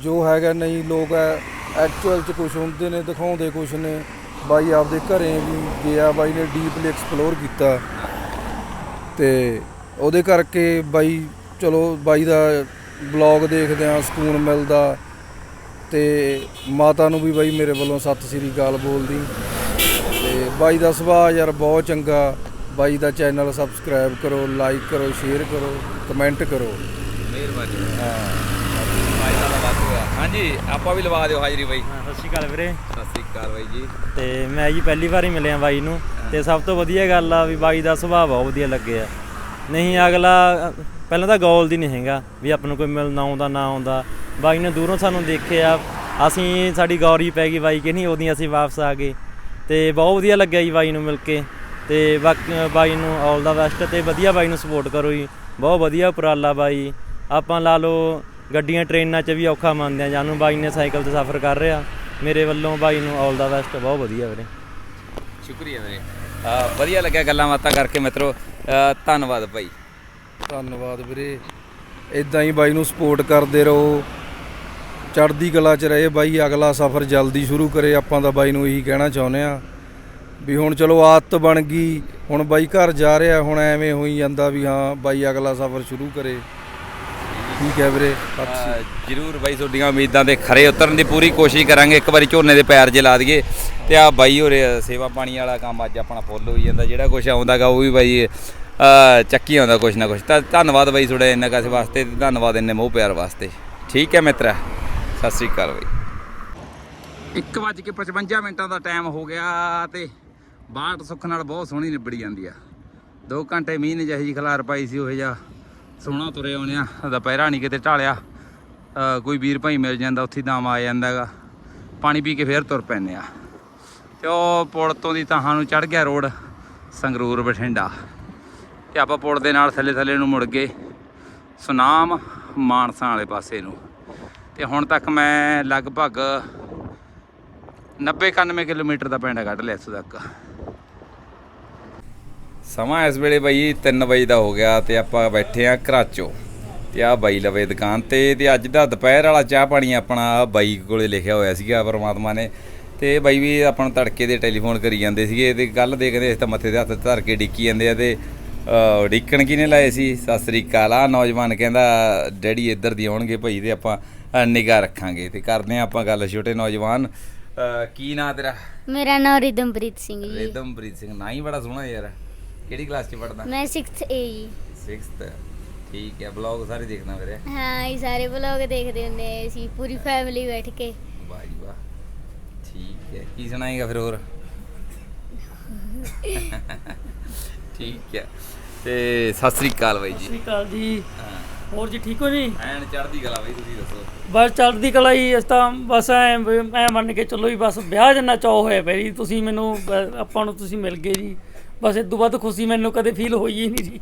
ਜੋ ਹੈਗਾ ਨਹੀਂ ਲੋਕ ਐਕਚੁਅਲ ਚ ਕੁਝ ਹੁੰਦੇ ਨੇ ਦਿਖਾਉਂਦੇ ਕੁਝ ਨੇ। ਬਾਈ ਆਪਦੇ ਘਰੇ ਵੀ ਗਿਆ ਬਾਈ ਨੇ ਡੀਪਲੀ ਐਕਸਪਲੋਰ ਕੀਤਾ। ਤੇ ਉਹਦੇ ਕਰਕੇ ਬਾਈ ਚਲੋ ਬਾਈ ਦਾ ਬਲੌਗ ਦੇਖਦੇ ਆ ਸਕੂਨ ਮਿਲਦਾ। ਤੇ ਮਾਤਾ ਨੂੰ ਵੀ ਬਾਈ ਮੇਰੇ ਵੱਲੋਂ ਸਤਿ ਸ੍ਰੀ ਅਕਾਲ ਬੋਲਦੀ। ਤੇ ਬਾਈ ਦਾ ਸੁਭਾਅ ਯਾਰ ਬਹੁਤ ਚੰਗਾ। ਬਾਈ ਦਾ ਚੈਨਲ ਸਬਸਕ੍ਰਾਈਬ ਕਰੋ ਲਾਈਕ ਕਰੋ ਸ਼ੇਅਰ ਕਰੋ ਕਮੈਂਟ ਕਰੋ। ਮਿਹਰਬਾਨੀ। ਹੋਇਆ ਹਾਂਜੀ ਆਪਾਂ ਵੀ ਲਵਾ ਦਿਓ ਹਾਜ਼ਰੀ ਬਾਈ। ਸਤਿ ਸ਼੍ਰੀ ਅਕਾਲ ਵੀਰੇ। ਸਤਿ ਸ੍ਰੀ ਅਕਾਲ ਬਾਈ ਜੀ। ਤੇ ਮੈਂ ਜੀ ਪਹਿਲੀ ਵਾਰ ਹੀ ਮਿਲਿਆ ਬਾਈ ਨੂੰ। ਤੇ ਸਭ ਤੋਂ ਵਧੀਆ ਗੱਲ ਆ ਵੀ ਬਾਈ ਦਾ ਸੁਭਾਅ ਬਹੁਤ ਵਧੀਆ ਲੱਗਿਆ ਨਹੀਂ ਅਗਲਾ ਪਹਿਲਾਂ ਤਾਂ ਗੋਲ ਦੀ ਨਹੀਂ ਹੈਗਾ ਵੀ ਆਪਾਂ ਨੂੰ ਕੋਈ ਮਿਲਣਾ ਆਉਂਦਾ ਨਾ ਆਉਂਦਾ। ਬਾਈ ਨੇ ਦੂਰੋਂ ਸਾਨੂੰ ਦੇਖਿਆ ਅਸੀਂ ਸਾਡੀ ਗੌਰੀ ਪੈ ਗਈ ਬਾਈ ਕਿ ਨਹੀਂ ਉਹਦੀ ਅਸੀਂ ਵਾਪਸ ਆ ਗਏ। ਤੇ ਬਹੁਤ ਵਧੀਆ ਲੱਗਿਆ ਜੀ ਬਾਈ ਨੂੰ ਮਿਲ ਕੇ। ਤੇ ਬਾਕੀ ਬਾਈ ਨੂੰ ਆਲ ਦਾ ਬੈਸਟ ਤੇ ਵਧੀਆ ਬਾਈ ਨੂੰ ਸਪੋਰਟ ਕਰੋ ਜੀ। ਬਹੁਤ ਵਧੀਆ ਉਪਰਾਲਾ ਬਾਈ। ਆਪਾਂ ਲਾ ਲਓ ਗੱਡੀਆਂ ਟ੍ਰੇਨਾਂ 'ਚ ਵੀ ਔਖਾ ਮੰਨਦੇ ਆ। ਜਾਨੂੰ ਬਾਈ ਨੇ ਸਾਈਕਲ ਤੇ ਸਫ਼ਰ ਕਰ ਰਿਹਾ। ਮੇਰੇ ਵੱਲੋਂ ਬਾਈ ਨੂੰ ਆਲ ਦਾ ਬੈਸਟ ਬਹੁਤ ਵਧੀਆ ਵੀਰੇ। ਸ਼ੁਕਰੀਆ ਵੀਰੇ। ਵਧੀਆ ਲੱਗਿਆ ਗੱਲਾਂ ਬਾਤਾਂ ਕਰਕੇ ਮਿੱਤਰੋ। ਧੰਨਵਾਦ ਭਾਈ ਧੰਨਵਾਦ ਵੀਰੇ। ਇਦਾਂ ਹੀ ਬਾਈ ਨੂੰ ਸਪੋਰਟ ਕਰਦੇ ਰਹੋ। ਚੜ੍ਹਦੀ ਕਲਾ 'ਚ ਰਹੇ ਬਾਈ। ਅਗਲਾ ਸਫ਼ਰ ਜਲਦੀ ਸ਼ੁਰੂ ਕਰੇ। ਆਪਾਂ ਤਾਂ ਬਾਈ ਨੂੰ ਇਹੀ ਕਹਿਣਾ ਚਾਹੁੰਦੇ ਆ ਵੀ ਹੁਣ ਚਲੋ ਆਦਤ ਬਣ ਗਈ। ਹੁਣ ਬਾਈ ਘਰ ਜਾ ਰਿਹਾ। ਹੁਣ ਐਵੇਂ ਹੋਈ ਜਾਂਦਾ ਵੀ ਹਾਂ ਬਾਈ ਅਗਲਾ ਸਫ਼ਰ ਸ਼ੁਰੂ ਕਰੇ। ਠੀਕ ਹੈ ਵੀਰੇ, ਸਤਿ ਜ਼ਰੂਰ ਬਾਈ, ਤੁਹਾਡੀਆਂ ਉਮੀਦਾਂ ਦੇ ਖਰੇ ਉਤਰਨ ਦੀ ਪੂਰੀ ਕੋਸ਼ਿਸ਼ ਕਰਾਂਗੇ। ਇੱਕ ਵਾਰੀ ਝੋਨੇ ਦੇ ਪੈਰ ਜੇ ਲਾ ਦਈਏ ਤੇ ਆ ਬਾਈ ਹੋਰੇ ਸੇਵਾ ਪਾਣੀ ਵਾਲਾ ਕੰਮ ਅੱਜ ਆਪਣਾ ਫੁੱਲ ਹੋਈ ਜਾਂਦਾ। ਜਿਹੜਾ ਕੁਝ ਆਉਂਦਾਗਾ ਉਹ ਵੀ ਬਾਈ ਚੱਕੀ ਆਉਂਦਾ ਕੁਝ ਨਾ ਕੁਝ ਤਾਂ ਧੰਨਵਾਦ ਬਾਈ ਤੁਹਾਡੇ ਇੰਨਾ ਕਾਸੇ ਵਾਸਤੇ ਤੇ ਧੰਨਵਾਦ ਇੰਨੇ ਮੋਹ ਪਿਆਰ ਵਾਸਤੇ। ਠੀਕ ਹੈ ਮਿੱਤਰਾ, ਸਤਿ ਸ੍ਰੀ ਅਕਾਲ ਬਾਈ। 1:55 ਮਿੰਟਾਂ ਦਾ ਟਾਈਮ ਹੋ ਗਿਆ ਤੇ ਬਾਟ ਸੁੱਖ ਨਾਲ ਬਹੁਤ ਸੋਹਣੀ ਨਿਬੜੀ ਜਾਂਦੀ ਆ। 2 ਘੰਟੇ ਮੀਂਹ ਨੇ ਜਿਹੀ ਖਲਾਰ ਪਾਈ ਸੀ, ਉਹ ਜਿਹਾ ਸੋਹਣਾ ਤੁਰੇ ਆਉਣੇ ਆ ਦੁਪਹਿਰਾ ਨਹੀਂ ਕਿਤੇ ਢਾਲਿਆ। ਕੋਈ ਵੀਰ ਭਾਈ ਮਿਲ ਜਾਂਦਾ, ਉੱਥੇ ਦਾਮ ਦਮ ਆ ਜਾਂਦਾਗਾ ਪਾਣੀ ਪੀ ਕੇ ਫੇਰ ਤੁਰ ਪੈਂਦੇ ਆ। ਤੇ ਉਹ ਪੁਲ ਤੋਂ ਦੀ ਤਾਹਾਂ ਨੂੰ ਚੜ ਗਿਆ ਰੋਡ, ਸੰਗਰੂਰ ਬਠਿੰਡਾ। ਤੇ ਆਪਾਂ ਪੁਲ ਦੇ ਨਾਲ ਥੱਲੇ ਥੱਲੇ ਨੂੰ ਮੁੜ ਗਏ, ਸੁਨਾਮ ਮਾਨਸਾ ਵਾਲੇ ਪਾਸੇ ਨੂੰ। ਤੇ ਹੁਣ ਤੱਕ ਮੈਂ ਲਗਭਗ 90 91 ਕਿਲੋਮੀਟਰ ਦਾ ਪਿੰਡ ਕੱਢ ਲਿਆ ਇੱਥੋਂ ਤੱਕ। ਸਮਾਂ ਇਸ ਵੇਲੇ ਬਾਈ 3 ਵਜੇ ਦਾ ਹੋ ਗਿਆ ਤੇ ਆਪਾਂ ਬੈਠੇ ਆ ਘਰਾਚੋ। ਤੇ ਆ ਬਾਈ ਲਵੇ ਦੁਕਾਨ ਤੇ ਤੇ ਅੱਜ ਦਾ ਦੁਪਹਿਰ ਵਾਲਾ ਚਾਹ ਪਾਣੀ ਆਪਣਾ ਬਾਈ ਕੋਲੇ ਲਿਖਿਆ ਹੋਇਆ ਸੀਗਾ ਪਰਮਾਤਮਾ ਨੇ। ਤੇ ਬਾਈ ਵੀ ਆਪਾਂ ਨੂੰ ਤੜਕੇ ਦੇ ਟੈਲੀਫੋਨ ਕਰੀ ਜਾਂਦੇ ਸੀਗੇ ਤੇ ਗੱਲ ਦੇਖਦੇ ਇਸ ਤਾਂ ਮੱਥੇ ਦੇ ਹੱਥ ਧਰ ਕੇ ਡਿੱਕੀ ਜਾਂਦੇ ਆ ਤੇ ਡਿੱਕਣ ਕਿਨੇ ਲਾਏ ਸੀ? ਸਤਿ ਸ੍ਰੀ ਅਕਾਲ। ਆ ਨੌਜਵਾਨ ਕਹਿੰਦਾ ਡੈਡੀ ਇੱਧਰ ਦੀ ਆਉਣਗੇ ਭਾਈ ਤੇ ਆਪਾਂ ਨਿਗਾਹ ਰੱਖਾਂਗੇ। ਤੇ ਕਰਦੇ ਆ ਆਪਾਂ ਗੱਲ ਛੋਟੇ ਨੌਜਵਾਨ। ਕੀ ਨਾਂ ਤੇਰਾ? ਮੇਰਾ ਨਾਮ ਰਿਦਮਪ੍ਰੀਤ ਸਿੰਘ ਜੀ। ਰਿਦਮਪ੍ਰੀਤ ਸਿੰਘ। ਨਾਂ ਹੀ ਬੜਾ ਸੋਹਣਾ ਯਾਰ। ਕਿਹੜੀ ਕਲਾਸ 'ਚ ਪੜਦਾ ਮੈਂ 6th ਏ ਜੀ। 6th ਠੀਕ ਹੈ ਬਲੌਗ ਸਾਰੇ ਦੇਖਣਾ ਵੀਰੇ? ਹਾਂ ਇਹ ਸਾਰੇ ਵਲੌਗ ਦੇਖਦੇ ਹੁੰਦੇ ਆ ਅਸੀਂ ਪੂਰੀ ਫੈਮਿਲੀ ਬੈਠ ਕੇ। ਵਾਹ ਜੀ ਵਾਹ। ਠੀਕ ਹੈ ਕੀ ਸੁਣਾਏਗਾ ਫਿਰ ਹੋਰ? ਠੀਕ ਹੈ ਤੇ ਸਤਿ ਸ੍ਰੀ ਅਕਾਲ ਬਾਈ ਜੀ। ਸਤਿ ਸ਼੍ਰੀ ਅਕਾਲ ਜੀ। ਹੋਰ ਜੀ ਠੀਕ ਹੋ ਜੀ? ਐਨ ਚੜ੍ਹਦੀ ਕਲਾ ਬਾਈ ਤੁਸੀਂ ਦੱਸੋ। ਬਸ ਚੜ੍ਹਦੀ ਕਲਾ ਹੀ ਇਸ ਤਾਂ ਬਸ ਐ ਐ ਮੰਨ ਕੇ ਚੱਲੋ ਜੀ ਬਸ ਵਿਆਹ ਜੰਨਾ ਚਾਅ ਹੋਇਆ ਪਿਆ ਜੀ ਤੁਸੀਂ ਮੈਨੂੰ ਆਪਾਂ ਨੂੰ ਤੁਸੀਂ ਮਿਲ ਗਏ ਜੀ। ਬਸ ਇਹ ਤੋਂ ਵੱਧ ਖੁਸ਼ੀ ਮੈਨੂੰ ਕਦੇ ਫੀਲ ਹੋਈ ਹੀ ਨਹੀਂ ਜੀ।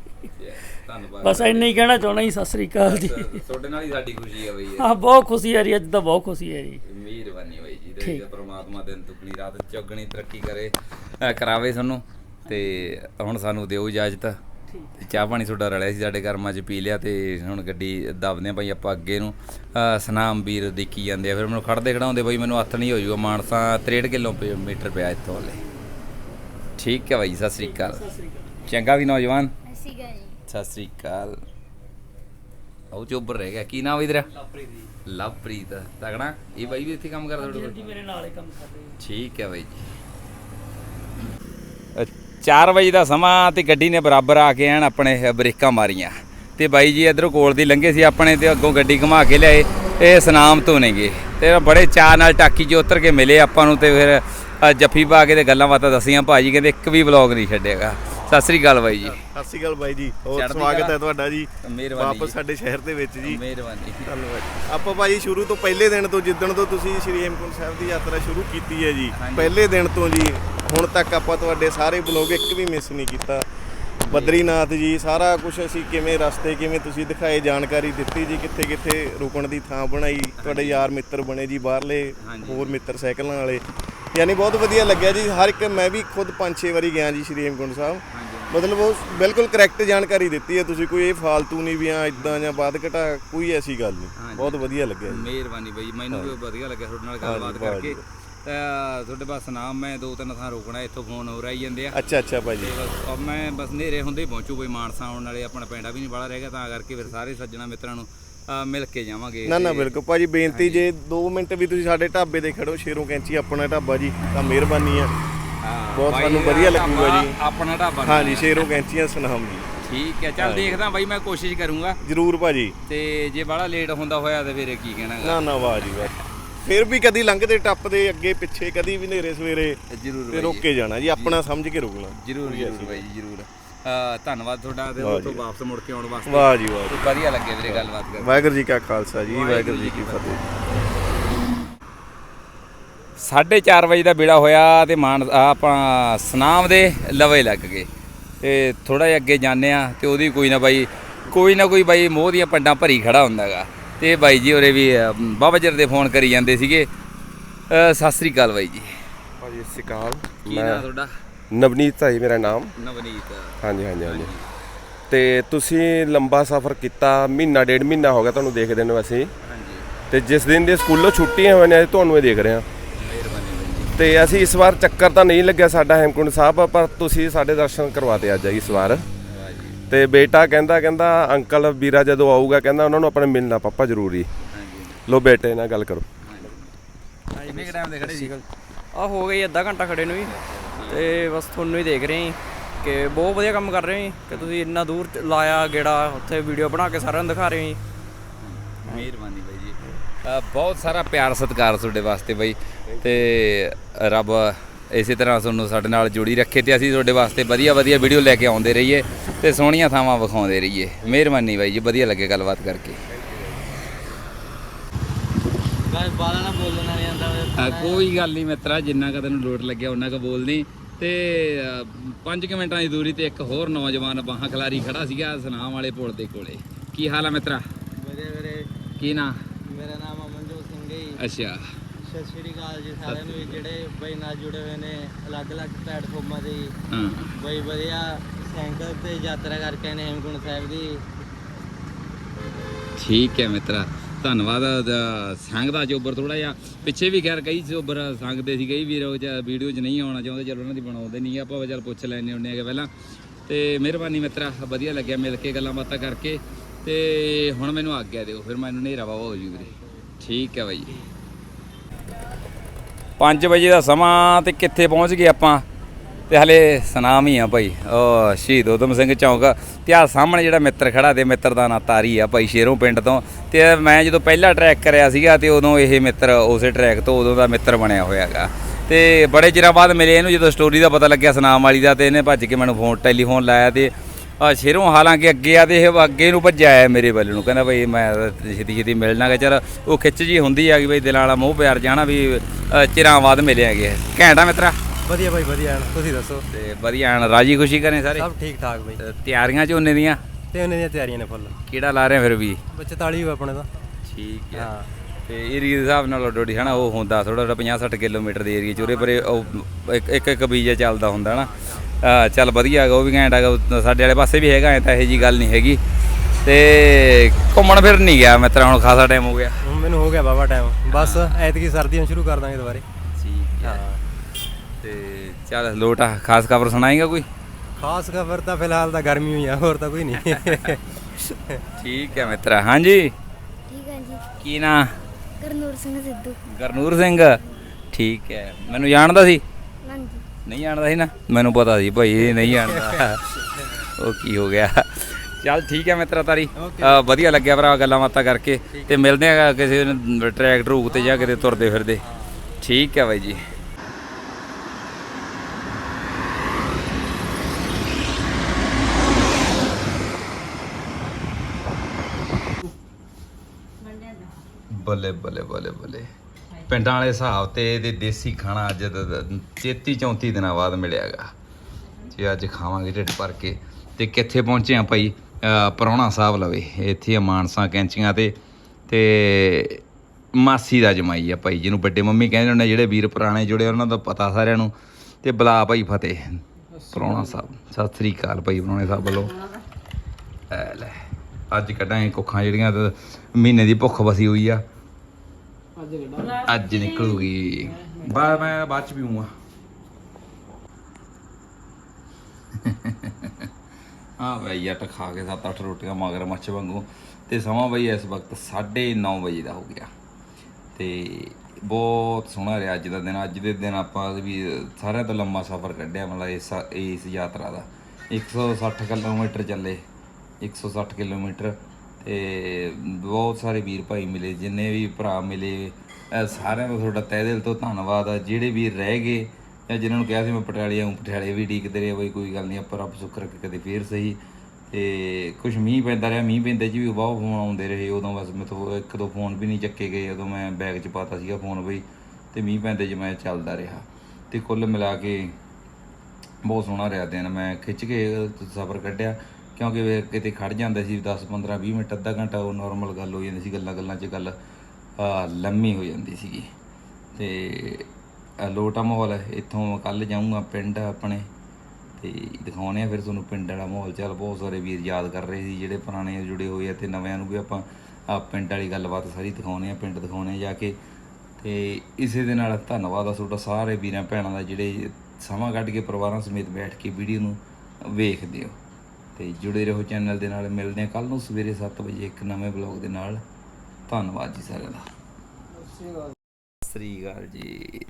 ਧੰਨਵਾਦ। ਬਸ ਇੰਨਾ ਹੀ ਕਹਿਣਾ ਚਾਹੁੰਦਾ ਜੀ ਸਤਿ ਸ਼੍ਰੀ ਅਕਾਲ ਜੀ। ਤੁਹਾਡੇ ਨਾਲ ਹੀ ਸਾਡੀ ਖੁਸ਼ੀ ਹੈ ਬਈ। ਹਾਂ ਬਹੁਤ ਖੁਸ਼ੀ ਹੈ ਜੀ ਅੱਜ ਤਾਂ ਬਹੁਤ ਖੁਸ਼ੀ ਹੈ ਜੀ। ਮਿਹਰਬਾਨੀ ਬਾਈ ਜੀ ਤੇ। ਪ੍ਰਮਾਤਮਾ ਦਿਨ ਦੁਗਣੀ ਰਾਤ ਚੌਗਣੀ ਤਰੱਕੀ ਕਰੇ ਕਰਾਵੇ ਤੁਹਾਨੂੰ ਤੇ ਹੁਣ ਸਾਨੂੰ ਦਿਓ ਇਜਾਜ਼ਤ। ਚਾਹ ਪਾਣੀ ਤੁਹਾਡਾ ਰਲਿਆ ਸੀ ਸਾਡੇ ਕਰਮਾਂ 'ਚ ਪੀ ਲਿਆ ਤੇ ਹੁਣ ਗੱਡੀ ਦਬਦੇ ਆ ਭਾਈ ਆਪਾਂ ਅੱਗੇ ਨੂੰ। ਸਨਾਮ ਵੀਰ ਦੇਖੀ ਜਾਂਦੇ ਆ ਫਿਰ ਮੈਨੂੰ ਖੜਦੇ ਖੜਾਉਂਦੇ ਬਾਈ ਮੈਨੂੰ ਹੱਥ ਨਹੀਂ ਹੋ ਜਾਊਗਾ ਮਾਨਸਾ 63 ਕਿਲੋਮੀਟਰ ਪਿਆ ਇੱਥੋਂ ਹਲੇ। ਠੀਕ ਹੈ ਬਾਈ ਸਤਿ ਸ੍ਰੀ ਅਕਾਲ। ਚੰਗਾ ਵੀ ਨੌਜਵਾਨ? ਜੀ। ਸਤਿ ਸ੍ਰੀ ਅਕਾਲ। ਉਹ ਚੋਬਰ ਰਹਿ ਗਿਆ ਕੀ ਨਾਮ ਹੈ ਤੇਰਾ? ਲਵਪ੍ਰੀਤ। ਤਗੜਾ? ਇਹ ਬਾਈ ਵੀ ਇੱਥੇ ਕੰਮ ਕਰਦਾ ਤੁਹਾਡੇ ਕੋਲ? ਜੀ ਮੇਰੇ ਨਾਲ ਹੀ ਕੰਮ ਕਰ ਰਹੇ। ਜੀ ਠੀਕ ਹੈ ਬਾਈ ਜੀ। 4 ਵਜੇ ਦਾ ਸਮਾਂ ਤੇ ਗੱਡੀ ਨੇ ਬਰਾਬਰ ਆ ਕੇ ਐਨ ਆਪਣੇ ਬ੍ਰੇਕਾਂ ਮਾਰੀਆਂ। ਤੇ ਬਾਈ ਜੀ ਇਧਰੋਂ ਕੋਲ ਦੀ ਲੰਘੇ ਸੀ ਆਪਣੇ ਤੇ ਅੱਗੋਂ ਗੱਡੀ ਘੁਮਾ ਕੇ ਲਿਆਏ। ਇਹ ਸਨਾਮ ਤੋਂ ਨੇਗੇ। ਤੇ ਬੜੇ ਚਾਅ ਨਾਲ ਟਾਕੀ 'ਚ ਉਤਰ ਕੇ ਮਿਲੇ ਆਪਾਂ ਨੂੰ ਤੇ ਫਿਰ ਜੱਫੀ ਪਾ ਕੇ ਤੇ ਗੱਲਾਂ ਬਾਤਾਂ ਦੱਸੀਆਂ। ਭਾਜੀ ਕਹਿੰਦੇ ਇੱਕ ਵੀ ਵਲੌਗ ਨਹੀਂ ਛੱਡੇਗਾ। ਸਤਿ ਸ੍ਰੀ ਅਕਾਲ ਬਾਈ ਜੀ। ਸਤਿ ਸ਼੍ਰੀ ਅਕਾਲ ਬਾਈ ਜੀ। ਹੋਰ ਚੜ੍ਹਦੀ ਸਵਾਗਤ ਕਲਾ। ਹੈ ਤੁਹਾਡਾ ਜੀ। ਮਿਹਰਬਾਨੀ ਵਾਪਸ ਜੀ। ਸਾਡੇ ਸ਼ਹਿਰ ਦੇ ਵਿੱਚ ਜੀ। ਮਿਹਰਬਾਨੀ। ਧੰਨਵਾਦ ਆਪਾਂ ਭਾਜੀ ਸ਼ੁਰੂ ਤੋਂ ਪਹਿਲੇ ਦਿਨ ਤੋਂ ਜਿੱਦਣ ਤੋਂ ਤੁਸੀਂ ਸ਼੍ਰੀ ਹੇਮਕੁੰਟ ਸਾਹਿਬ ਦੀ ਯਾਤਰਾ ਸ਼ੁਰੂ ਕੀਤੀ ਹੈ ਜੀ। ਹਾਂਜੀ। ਪਹਿਲੇ ਦਿਨ ਤੋਂ ਜੀ ਹੁਣ ਤੱਕ ਆਪਾਂ ਤੁਹਾਡੇ ਸਾਰੇ ਬਲੌਗ ਇੱਕ ਵੀ ਮਿਸ ਨਹੀਂ ਕੀਤਾ। ਬਦਰੀਨਾਥ ਜੀ ਸਾਰਾ ਕੁਝ ਅਸੀਂ ਕਿਵੇਂ ਰਸਤੇ ਕਿਵੇਂ ਤੁਸੀਂ ਦਿਖਾਏ ਜਾਣਕਾਰੀ ਦਿੱਤੀ ਜੀ ਕਿੱਥੇ ਕਿੱਥੇ ਰੁਕਣ ਦੀ ਥਾਂ ਬਣਾਈ ਤੁਹਾਡੇ ਯਾਰ ਮਿੱਤਰ ਬਣੇ ਜੀ ਬਾਹਰਲੇ ਹਾਂਜੀ। ਹੋਰ ਮਿੱਤਰ ਸਾਈਕਲਾਂ ਵਾਲੇ। ਯਾਨੀ ਬਹੁਤ ਵਧੀਆ ਲੱਗਿਆ ਜੀ। ਹਰ ਇੱਕ ਮੈਂ ਵੀ ਖੁਦ 5-6 ਵਾਰੀ ਗਿਆ ਜੀ ਸ਼੍ਰੀ ਹੇਮਕੁੰਟ ਸਾਹਿਬ। ਮਤਲਬ ਉਹ ਬਿਲਕੁਲ ਕਰੈਕਟ ਜਾਣਕਾਰੀ ਦਿੱਤੀ ਹੈ। ਤੁਸੀਂ ਕੋਈ ਇਹ ਫਾਲਤੂ ਨਹੀਂ ਵੀ ਆ ਇਦਾਂ ਜਾਂ ਬਾਦ ਘਟਾ ਕੋਈ ਐਸੀ ਗੱਲ ਨਹੀਂ। ਬਹੁਤ ਵਧੀਆ ਲੱਗਿਆ ਜੀ। ਮਿਹਰਬਾਨੀ ਬਾਈ ਮੈਨੂੰ ਵੀ ਵਧੀਆ ਲੱਗਿਆ ਤੁਹਾਡੇ ਨਾਲ ਗੱਲਬਾਤ ਕਰਕੇ। ਤਾਂ ਤੁਹਾਡੇ ਪਾਸ ਨਾਮ ਮੈਂ ਦੋ ਤਿੰਨ ਥਾਂ ਰੋਕਣਾ ਇੱਥੋਂ ਫੋਨ ਹੋ ਰਹੀ ਜਾਂਦੇ ਆ। ਅੱਛਾ ਅੱਛਾ ਭਾਜੀ ਬਸ ਅਬ ਮੈਂ ਬਸ ਨੇਰੇ ਹੁੰਦੇ ਪਹੁੰਚੂ ਬਈ ਮਾਨਸਾ ਆਉਣ ਨਾਲੇ ਆਪਣਾ ਪਿੰਡਾ ਵੀ ਨਹੀਂ ਬਾਲਾ ਰਹੇਗਾ ਤਾਂ ਕਰਕੇ ਫਿਰ ਸਾਰੇ ਸੱਜਣਾ ਮਿੱਤਰਾਂ ਨੂੰ ਮਿਲ ਕੇ ਜਾਵਾਂਗੇ ਨਾ ਨਾ ਬਿਲਕੁਲ। ਭਾਜੀ ਬੇਨਤੀ ਜੇ 2 ਮਿੰਟ ਵੀ ਤੁਸੀਂ ਸਾਡੇ ਢਾਬੇ ਤੇ ਖੜੋ ਸ਼ੇਰੋਂ ਕੈਂਚੀ ਆਪਣਾ ਢਾਬਾ ਜੀ ਤਾਂ ਮਿਹਰਬਾਨੀ ਆ। ਬਹੁਤ ਬਾਈ ਸਾਨੂੰ ਦਾ ਵਧੀਆ ਲੱਗੂਗਾ ਜੀ। ਆਪਣਾ ਢਾਬਾ ਹਾਂਜੀ ਸ਼ੇਰੋਂ ਕੈਂਚੀਆਂ ਸੁਨਾਮ ਜੀ। ਠੀਕ ਹੈ ਚੱਲ ਦੇਖਦਾ ਬਾਈ ਮੈਂ ਕੋਸ਼ਿਸ਼ ਕਰੂੰਗਾ। ਜਰੂਰ ਭਾਜੀ। ਤੇ ਜੇ ਬਾਲਾ ਲੇਟ ਹੁੰਦਾ ਹੋਇਆ ਤੇ ਫਿਰ ਕੀ ਕਹਿਣਾਗਾ? ਨਾ ਨਾ ਵਾਹ ਜੀ ਵਾਹ। ਫਿਰ ਵੀ ਕਦੀ ਲੰਘਦੇ ਟੱਪਦੇ ਅੱਗੇ ਪਿੱਛੇ ਕਦੀ ਵੀ ਨੇਰੇ ਸਵੇਰੇ ਜਰੂਰ ਤੇ ਰੁਕ ਜਾਣਾ ਜੀ ਆਪਣਾ ਸਮਝ ਕੇ ਰੁਕਣਾ। ਜਰੂਰ ਜਰੂਰ ਬਾਈ ਜੀ ਜਰੂਰ। ਧੰਨਵਾਦ ਤੁਹਾਡਾ ਤੇ ਉੱਥੋਂ ਜੀ। ਵਾਪਸ ਮੁੜ ਕੇ ਆਉਣ ਵਾਸਤੇ। ਵਾਹ ਜੀ ਵਾਹ ਜੀ। ਵਧੀਆ ਲੱਗੇ ਵੀਰੇ ਗੱਲਬਾਤ ਕਰਕੇ। ਵਾਹਿਗੁਰੂ ਜੀ ਕਾ ਖਾਲਸਾ ਜੀ ਵਾਹਿਗੁਰੂ ਜੀ ਕੀ ਫਤਿਹ। 4:30 ਵਜੇ ਦਾ ਬੇੜਾ ਹੋਇਆ ਤੇ ਮਾਨ ਆਪਾਂ ਸਨਾਮ ਦੇ ਲਵੇ ਲੱਗ ਗਏ। ਤੇ ਥੋੜਾ ਜਿਹਾ ਅੱਗੇ ਜਾਂਦੇ ਆ ਤੇ ਉਹਦੀ ਕੋਈ ਨਾ ਬਾਈ ਕੋਈ ਨਾ ਕੋਈ ਬਾਈ ਮੋਹ ਦੀਆਂ ਪੰਡਾਂ ਭਰੀ ਖੜਾ ਹੁੰਦਾਗਾ ਤੇ ਬਾਈ ਜੀ ਹੋਰੇ ਵੀ ਬਾਬਾ ਜਰ ਦੇ ਫੋਨ ਕਰੀ ਜਾਂਦੇ ਸੀਗੇ। ਸਤਿ ਸ੍ਰੀ ਅਕਾਲ ਬਾਈ ਜੀ। ਭਾਜੀ ਸਤਿ ਸ਼੍ਰੀ ਅਕਾਲ। ਕੀ ਨਾਮ ਤੁਹਾਡਾ? ਨਵਨੀਤ ਹੈ ਮੇਰਾ ਨਾਮ। ਨਵਨੀਤ। ਹਾਂਜੀ ਹਾਂਜੀ ਹਾਂਜੀ। ਤੇ ਤੁਸੀਂ ਲੰਬਾ ਸਫ਼ਰ ਕੀਤਾ ਮਹੀਨਾ ਡੇਢ ਮਹੀਨਾ ਹੋ ਗਿਆ ਤੁਹਾਨੂੰ ਦੇਖਦੇ ਨੂੰ ਅਸੀਂ ਹਾਂਜੀ। ਤੇ ਜਿਸ ਦਿਨ ਦੇ ਸਕੂਲੋਂ ਛੁੱਟੀਆਂ ਹੋਈਆਂ ਨੇ ਤੁਹਾਨੂੰ ਇਹ ਦੇਖ ਰਹੇ ਹਾਂ। ਤੇ ਅਸੀਂ ਇਸ ਵਾਰ ਚੱਕਰ ਤਾਂ ਨਹੀਂ ਲੱਗਿਆ ਸਾਡਾ ਹੈਮਕੁੰਡ ਸਾਹਿਬ ਪਰ ਤੁਸੀਂ ਸਾਡੇ ਦਰਸ਼ਨ ਕਰਵਾਤੇ ਅੱਜ ਇਸ ਵਾਰ। ਤੇ ਬੇਟਾ ਕਹਿੰਦਾ ਕਹਿੰਦਾ ਅੰਕਲ ਵੀਰਾ ਜਦੋਂ ਆਊਗਾ ਕਹਿੰਦਾ ਉਹਨਾਂ ਨੂੰ ਆਪਣੇ ਮਿਲਣਾ ਪਾਪਾ ਜ਼ਰੂਰੀ। ਲੋ ਬੇਟੇ ਨਾਲ ਗੱਲ ਕਰੋ। ਕਿੰਨੇ ਟਾਈਮ ਦੇ ਖੜੇ ਸੀ ਆ ਹੋ ਗਈ ਅੱਧਾ ਘੰਟਾ ਖੜੇ ਨੂੰ ਵੀ। ਤੇ ਬਸ ਤੁਹਾਨੂੰ ਹੀ ਦੇਖ ਰਹੇ ਹਾਂ ਕਿ ਬਹੁਤ ਵਧੀਆ ਕੰਮ ਕਰ ਰਹੇ ਹਾਂ ਕਿ ਤੁਸੀਂ ਇੰਨਾ ਦੂਰ ਲਾਇਆ ਗੇੜਾ ਉੱਥੇ ਵੀਡੀਓ ਬਣਾ ਕੇ ਸਾਰਿਆਂ ਨੂੰ ਦਿਖਾ ਰਹੇ ਹੋ ਮਿਹਰਬਾਨੀ ਬਾਈ ਜੀ। ਅ, ਬਹੁਤ ਸਾਰਾ ਪਿਆਰ ਸਤਿਕਾਰ ਤੁਹਾਡੇ ਵਾਸਤੇ ਬਾਈ। ਤੇ ਰੱਬ ਇਸੇ ਤਰ੍ਹਾਂ ਤੁਹਾਨੂੰ ਸਾਡੇ ਨਾਲ ਜੋੜੀ ਰੱਖੇ ਤੇ ਅਸੀਂ ਤੁਹਾਡੇ ਵਾਸਤੇ ਵਧੀਆ ਵਧੀਆ ਵੀਡੀਓ ਲੈ ਕੇ ਆਉਂਦੇ ਰਹੀਏ ਤੇ ਸੋਹਣੀਆਂ ਥਾਵਾਂ ਵਿਖਾਉਂਦੇ ਰਹੀਏ। ਮਿਹਰਬਾਨੀ ਬਾਈ ਜੀ ਵਧੀਆ ਲੱਗੇ ਗੱਲਬਾਤ ਕਰਕੇ। ਅ, ਕੋਈ ਗੱਲ ਨਹੀਂ ਮਿੱਤਰਾ ਜਿੰਨਾ ਕ ਤੈਨੂੰ ਲੋਟ ਲੱਗਿਆ ਉਹਨਾਂ ਕ ਬੋਲਦੀ ਤੇ 5 ਮਿੰਟਾਂ ਦੀ ਦੂਰੀ ਤੇ ਇੱਕ ਹੋਰ ਨੌਜਵਾਨ ਬਾਹਾਂ ਖਿਲਾਰੀ ਖੜਾ ਸੀਗਾ ਸਨਾਮ ਵਾਲੇ ਪੁਲ ਦੇ ਕੋਲੇ। ਕੀ ਹਾਲ ਆ ਮਿੱਤਰਾ? ਮੇਰੇ ਮੇਰੇ ਕੀ ਨਾਂ? ਮੇਰਾ ਨਾਮ ਅਮਨਜੋਤ ਸਿੰਘ ਹੈ ਜੀ। ਅੱਛਾ। ਸਤਿ ਸ਼੍ਰੀ ਅਕਾਲ ਜੀ ਸਾਰਿਆਂ ਨੂੰ ਜਿਹੜੇ ਬਈ ਨਾਲ ਜੁੜੇ ਹੋਏ ਨੇ ਅਲੱਗ-ਅਲੱਗ ਪਲੇਟਫਾਰਮਾਂ ਤੇ। ਹਾਂ। ਬਈ ਵਧੀਆ ਸਾਈਕਲ ਤੇ ਯਾਤਰਾ ਕਰਕੇ ਨੇ ਹੇਮਕੁੰਟ ਸਾਹਿਬ ਦੀ। ਠੀਕ ਹੈ ਮਿੱਤਰਾ। ਧੰਨਵਾਦ ਅ, ਸੰਗ ਦਾ ਚੋਬਰ ਥੋੜਾ ਜਿਹਾ। ਪਿੱਛੇ ਵੀ ਖੈਰ ਕਈ ਚੋਬਰ ਸੰਗਦੇ ਸੀ ਕਈ ਵੀਰ ਉਹ ਵੀਡੀਓ 'ਚ ਨਹੀਂ ਆਉਣਾ ਚਾਹੁੰਦੇ ਚਲੋ ਉਹਨਾਂ ਦੀ ਬਣਾਉਂਦੇ ਨਹੀਂ ਆਪਾਂ ਚੱਲ ਪੁੱਛ ਲੈਣੇ ਹੁੰਦੇ ਆਗੇ ਪਹਿਲਾਂ। ਤੇ ਮਿਹਰਬਾਨੀ ਮਿੱਤਰਾ ਵਧੀਆ ਲੱਗਿਆ ਮਿਲ ਕੇ ਗੱਲਾਂ ਬਾਤਾਂ ਕਰਕੇ। ਤੇ ਹੁਣ ਮੈਨੂੰ ਆਗਿਆ ਦਿਓ ਫਿਰ ਮੈਨੂੰ ਹਨੇਰਾ ਵਾਵਾ ਹੋ ਜੂ ਵੀਰੇ। ਠੀਕ ਹੈ ਬਾਈ। 5 ਵਜੇ ਦਾ ਸਮਾਂ ਤੇ ਕਿੱਥੇ ਪਹੁੰਚ ਗਏ ਆਪਾਂ? ਤੇ ਹਲੇ ਸਨਾਮ ਹੀ ਆ ਭਾਈ। ਉਹ ਸ਼ਹੀਦ ਉਦਮ ਸਿੰਘ ਚੌਂਕ। ਤੇ ਆ ਸਾਹਮਣੇ ਜਿਹੜਾ ਮਿੱਤਰ ਖੜਾ ਤੇ ਮਿੱਤਰ ਦਾ ਨਾਂ ਤਾਰੀ ਆ ਭਾਈ, ਸ਼ੇਰੋਂ ਪਿੰਡ ਤੋਂ। ਤੇ ਮੈਂ ਜਦੋਂ ਪਹਿਲਾ ਟਰੈਕ ਕਰਿਆ ਸੀਗਾ ਤੇ ਉਦੋਂ ਇਹ ਮਿੱਤਰ ਉਸੇ ਟਰੈਕ ਤੋਂ ਉਦੋਂ ਦਾ ਮਿੱਤਰ ਬਣਿਆ ਹੋਇਆਗਾ ਤੇ ਬੜੇ ਚਿਰਾਂ ਬਾਅਦ ਮਿਲੇ ਇਹਨੂੰ, ਜਦੋਂ ਸਟੋਰੀ ਦਾ ਪਤਾ ਲੱਗਿਆ ਸਨਾਮ ਵਾਲੀ ਦਾ ਤੇ ਇਹਨੇ ਭੱਜ ਕੇ ਮੈਨੂੰ ਫੋਨ ਟੈਲੀਫੋਨ ਲਾਇਆ ਤੇ ਸ਼ੇਰੋਂ ਹਾਲਾਂਕਿ ਅੱਗੇ ਆ ਤੇ ਇਹ ਅੱਗੇ ਨੂੰ ਭੱਜਿਆ ਆ ਮੇਰੇ ਵੱਲ ਨੂੰ। ਕਹਿੰਦਾ ਬਈ ਮੈਂ ਛੇਤੀ ਛੇਤੀ ਮਿਲਣਾ ਗਾ ਚਲ ਉਹ ਖਿੱਚ ਜੀ ਹੁੰਦੀ ਆ ਕਿ ਬਈ ਦਿਲਾਂ ਵਾਲਾ ਮੋਹ ਪਿਆਰ ਜਾਣਾ ਵੀ ਚਿਰਾਂ ਬਾਅਦ ਮਿਲਿਆ ਮਿਲਿਆਗੇ ਘੈਂਟਾ ਮਿੱਤਰਾ? ਵਧੀਆ ਬਾਈ ਵਧੀਆ ਤੁਸੀਂ ਦੱਸੋ? ਤੇ ਵਧੀਆ ਐਨ ਰਾਜੀ ਖੁਸ਼ੀ ਕਰੇ ਸਾਰੇ? ਸਭ ਠੀਕ ਠਾਕ ਬਾਈ। ਤੇ ਤਿਆਰੀਆਂ ਝੋਨੇ ਦੀਆਂ? ਤੇ ਉਹਨਾਂ ਦੀਆਂ ਤਿਆਰੀਆਂ ਨੇ ਫੁੱਲ। ਕਿਹੜਾ ਲਾ ਰਹੇ ਆ ਫਿਰ ਵੀ? 44 ਆਪਣੇ ਦਾ ਠੀਕ ਹੈ। ਤੇ ਏਰੀਆ ਦੇ ਹਿਸਾਬ ਨਾਲ ਡੋਡੀ ਹਨਾ ਉਹ ਹੁੰਦਾ ਥੋੜਾ ਥੋੜਾ 50 60 ਕਿਲੋਮੀਟਰ ਦੇ ਏਰੀਆ ਚ ਉਰੇ ਪਰੇ ਉਹ ਇੱਕ ਇੱਕ ਇੱਕ ਬੀਜਾ ਚੱਲਦਾ ਹੁੰਦਾ ਨਾ ਆ ਚੱਲ ਵਧੀਆ ਹੈਗਾ ਉਹ ਵੀ ਘੈਂਟ ਹੈਗਾ ਸਾਡੇ ਵਾਲੇ ਪਾਸੇ ਵੀ ਹੈਗਾ ਐ ਤਾਂ ਇਹੋ ਜੀ ਗੱਲ ਨਹੀਂ ਹੈਗੀ। ਤੇ ਘੁੰਮਣ ਫਿਰ ਨਹੀਂ ਗਿਆ ਮਿੱਤਰਾ ਹੁਣ ਖਾਸਾ ਟਾਈਮ ਹੋ ਗਿਆ। ਮੈਨੂੰ ਹੋ ਗਿਆ ਬਾਬਾ ਟਾਈਮ ਬਸ ਐਤਕੀ ਸਰਦੀਆਂ ਸ਼ੁਰੂ ਕਰ ਦਾਂਗੇ ਦੁਬਾਰੇ। ਠੀਕ ਹੈ। ਚੱਲ ਲੋਟਾ ਖਾਸ ਖਬਰ ਸੁਣਾਏਗਾ ਕੋਈ? ਖਾਸ ਖਬਰ ਤਾਂ ਫਿਲਹਾਲ ਤਾਂ ਗਰਮੀ ਹੋਈ ਆ ਹੋਰ ਤਾਂ ਕੋਈ ਨਹੀਂ। ਠੀਕ ਹੈ ਮਿੱਤਰਾ ਹਾਂਜੀ? ਠੀਕ ਹੈ ਜੀ। ਕੀ ਨਾਂ? ਕਰਨੂਰ ਸਿੰਘ ਸਿੱਧੂ। ਗਰਨੂਰ ਸਿੰਘ। ਠੀਕ ਹੈ ਮੈਨੂੰ ਜਾਣਦਾ ਸੀ? ਹਾਂਜੀ। ਨਹੀਂ ਜਾਣਦਾ ਸੀ ਨਾ? ਮੈਨੂੰ ਪਤਾ ਸੀ ਭਾਈ ਇਹ ਨਹੀਂ ਜਾਣਦਾ। ਉਹ ਕੀ ਹੋ ਗਿਆ? ਚੱਲ ਠੀਕ ਹੈ ਮਿੱਤਰਾ ਤਾਰੀ। ਅ, ਵਧੀਆ ਲੱਗਿਆ ਭਰਾ ਗੱਲਾਂ ਬਾਤਾਂ ਕਰਕੇ। ਤੇ ਮਿਲਦੇ ਆ ਕਿਸੇ ਟਰੈਕ ਟਰੂਕ ਤੇ ਜਾਂ ਕਿਤੇ ਤੁਰਦੇ ਫਿਰਦੇ। ਠੀਕ ਹੈ ਬਾਈ ਜੀ। ਬੱਲੇ ਬੱਲੇ ਬੱਲੇ ਬੱਲੇ। ਪਿੰਡਾਂ ਵਾਲੇ ਹਿਸਾਬ ਤੇ ਇਹਦੇ ਦੇਸੀ ਖਾਣਾ ਅੱਜ 33 34 ਦਿਨਾਂ ਬਾਅਦ ਮਿਲਿਆਗਾ। ਜੇ ਅੱਜ ਖਾਵਾਂਗੇ ਢਿੱਡ ਭਰ ਕੇ। ਤੇ ਕਿੱਥੇ ਪਹੁੰਚੇ ਆ ਭਾਈ? ਅਹ ਪ੍ਰਾਹੁਣਾ ਸਾਹਿਬ ਲਵੇ। ਇੱਥੇ ਆ ਮਾਨਸਾ ਕੈਂਚੀਆਂ ਤੇ। ਤੇ ਮਾਸੀ ਦਾ ਜਮਾਈ ਆ ਭਾਈ, ਜਿਹਨੂੰ ਵੱਡੇ ਮੰਮੀ ਕਹਿੰਦੇ ਹੁੰਦੇ ਜਿਹੜੇ ਵੀਰ ਪੁਰਾਣੇ ਜੁੜੇ ਉਹਨਾਂ ਦਾ ਪਤਾ ਸਾਰਿਆਂ ਨੂੰ। ਤੇ ਬਲਾ ਭਾਈ ਫਤਿਹ। ਪ੍ਰਾਹੁਣਾ ਸਾਹਿਬ, ਸਤਿ ਸ੍ਰੀ ਅਕਾਲ ਭਾਈ ਪ੍ਰਾਹੁਣੇ ਸਾਹਿਬ ਵੱਲੋਂ। ਐ ਲੈ, ਅੱਜ ਕੱਢਾਂਗੇ ਕੁੱਖਾਂ ਜਿਹੜੀਆਂ ਮਹੀਨੇ ਦੀ ਭੁੱਖ ਵਸੀ ਹੋਈ ਆ। ਅੱਜ ਨਿਕਲੂਗੀ। ਬਾ ਮੈਂ ਬਾਅਦ ਚ ਪੀਊਂਗਾ। ਹਾਂ ਬਈ ਜੱਟ ਖਾ ਕੇ 7-8 ਰੋਟੀਆਂ ਮਗਰ ਮੱਛ ਵਾਂਗੂ। ਤੇ ਸਮਾਂ ਬਈ ਇਸ ਵਕਤ 9:30 ਵਜੇ ਦਾ ਹੋ ਗਿਆ। ਤੇ ਬਹੁਤ ਸੋਹਣਾ ਰਿਹਾ ਅੱਜ ਦਾ ਦਿਨ। ਅੱਜ ਦੇ ਦਿਨ ਆਪਾਂ ਵੀ ਸਾਰਿਆਂ ਤੋਂ ਲੰਮਾ ਸਫ਼ਰ ਕੱਢਿਆ, ਮਤਲਬ ਇਸ ਇਸ ਯਾਤਰਾ ਦਾ। 160 ਕਿਲੋਮੀਟਰ ਚੱਲੇ। 160 ਕਿਲੋਮੀਟਰ ਤੇ ਬਹੁਤ ਸਾਰੇ ਵੀਰ ਭਾਈ ਮਿਲੇ, ਜਿੰਨੇ ਵੀ ਭਰਾ ਮਿਲੇ ਅਹ ਸਾਰਿਆਂ ਦਾ ਤੁਹਾਡਾ ਤਹਿ ਦਿਲ ਤੋਂ ਧੰਨਵਾਦ ਆ। ਜਿਹੜੇ ਵੀਰ ਰਹਿ ਗਏ ਜਾਂ ਜਿਨ੍ਹਾਂ ਨੂੰ ਕਿਹਾ ਸੀ ਮੈਂ ਪਟਿਆਲੇ ਆਉਂ ਪਟਿਆਲੇ ਵੀ ਡੀਕਦੇ ਰਹੇ, ਬਈ ਕੋਈ ਗੱਲ ਨਹੀਂ, ਆਪਾਂ ਰੱਬ ਸੁੱਖ ਰੱਖ ਕਦੇ ਫੇਰ ਸਹੀ। ਤੇ ਕੁਝ ਮੀਂਹ ਪੈਂਦਾ ਰਿਹਾ, ਮੀਂਹ ਪੈਂਦੇ ਚ ਵੀ ਬਹੁਤ ਫੋਨ ਆਉਂਦੇ ਰਹੇ, ਉਦੋਂ ਬਸ ਮੈਥੋਂ ਇੱਕ ਦੋ ਫੋਨ ਵੀ ਨਹੀਂ ਚੱਕੇ ਗਏ, ਉਦੋਂ ਮੈਂ ਬੈਗ 'ਚ ਪਾਤਾ ਸੀਗਾ ਫੋਨ ਬਈ, ਤੇ ਮੀਂਹ ਪੈਂਦੇ ਚ ਮੈਂ ਚੱਲਦਾ ਰਿਹਾ। ਤੇ ਕੁੱਲ ਮਿਲਾ ਕੇ ਬਹੁਤ ਸੋਹਣਾ ਰਿਹਾ ਦਿਨ, ਮੈਂ ਖਿੱਚ ਕੇ ਸਫ਼ਰ ਕੱਢਿਆ। ਕਿਉਂਕਿ ਵੇ ਕਿਤੇ ਖੜ ਜਾਂਦੇ ਸੀ 10 15 20 ਮਿੰਟ, ਅੱਧਾ ਘੰਟਾ ਉਹ ਨਾਰਮਲ ਗੱਲ ਹੋ ਜਾਂਦੀ ਸੀ, ਗੱਲਾਂ ਗੱਲਾਂ 'ਚ ਗੱਲ ਲੰਮੀ ਹੋ ਜਾਂਦੀ ਸੀਗੀ। ਤੇ ਲੋਟਾ ਮਾਹੌਲ ਇੱਥੋਂ ਕੱਲ ਜਾਊਂਗਾ ਪਿੰਡ ਆਪਣੇ, ਤੇ ਦਿਖਾਉਣੇ ਆ ਫਿਰ ਤੁਹਾਨੂੰ ਪਿੰਡ ਵਾਲਾ ਮਾਹੌਲ। ਚੱਲ ਬਹੁਤ ਸਾਰੇ ਵੀਰ ਯਾਦ ਕਰ ਰਹੇ ਸੀ, ਜਿਹੜੇ ਪੁਰਾਣੇ ਜੁੜੇ ਹੋਏ ਆ ਤੇ ਨਵਿਆਂ ਨੂੰ ਵੀ ਆਪਾਂ ਆ ਪਿੰਡ ਵਾਲੀ ਗੱਲਬਾਤ ਸਾਰੀ ਦਿਖਾਉਣੇ ਆ, ਪਿੰਡ ਦਿਖਾਉਣੇ ਆ ਜਾ ਕੇ। ਤੇ ਇਸੇ ਦੇ ਨਾਲ ਧੰਨਵਾਦ ਆ ਤੁਹਾਡਾ, ਸਾਰੇ ਵੀਰਾਂ ਭੈਣਾਂ ਦਾ ਜਿਹੜੇ ਸਮਾਂ ਕੱਢ ਕੇ ਪਰਿਵਾਰਾਂ ਸਮੇਤ ਬੈਠ ਕੇ ਵੀਡੀਓ ਨੂੰ ਵੇਖਦੇ ਹੋ। ਤੇ ਜੁੜੇ ਰਹੋ ਚੈਨਲ ਦੇ ਨਾਲ। ਮਿਲਦੇ ਆ ਕੱਲ ਨੂੰ ਸਵੇਰੇ 7 ਵਜੇ ਇੱਕ ਨਵੇਂ ਬਲੌਗ ਦੇ ਨਾਲ। ਧੰਨਵਾਦ ਜੀ ਸਾਰਿਆਂ ਦਾ। ਸ੍ਰੀ ਅਕਾਲ ਜੀ।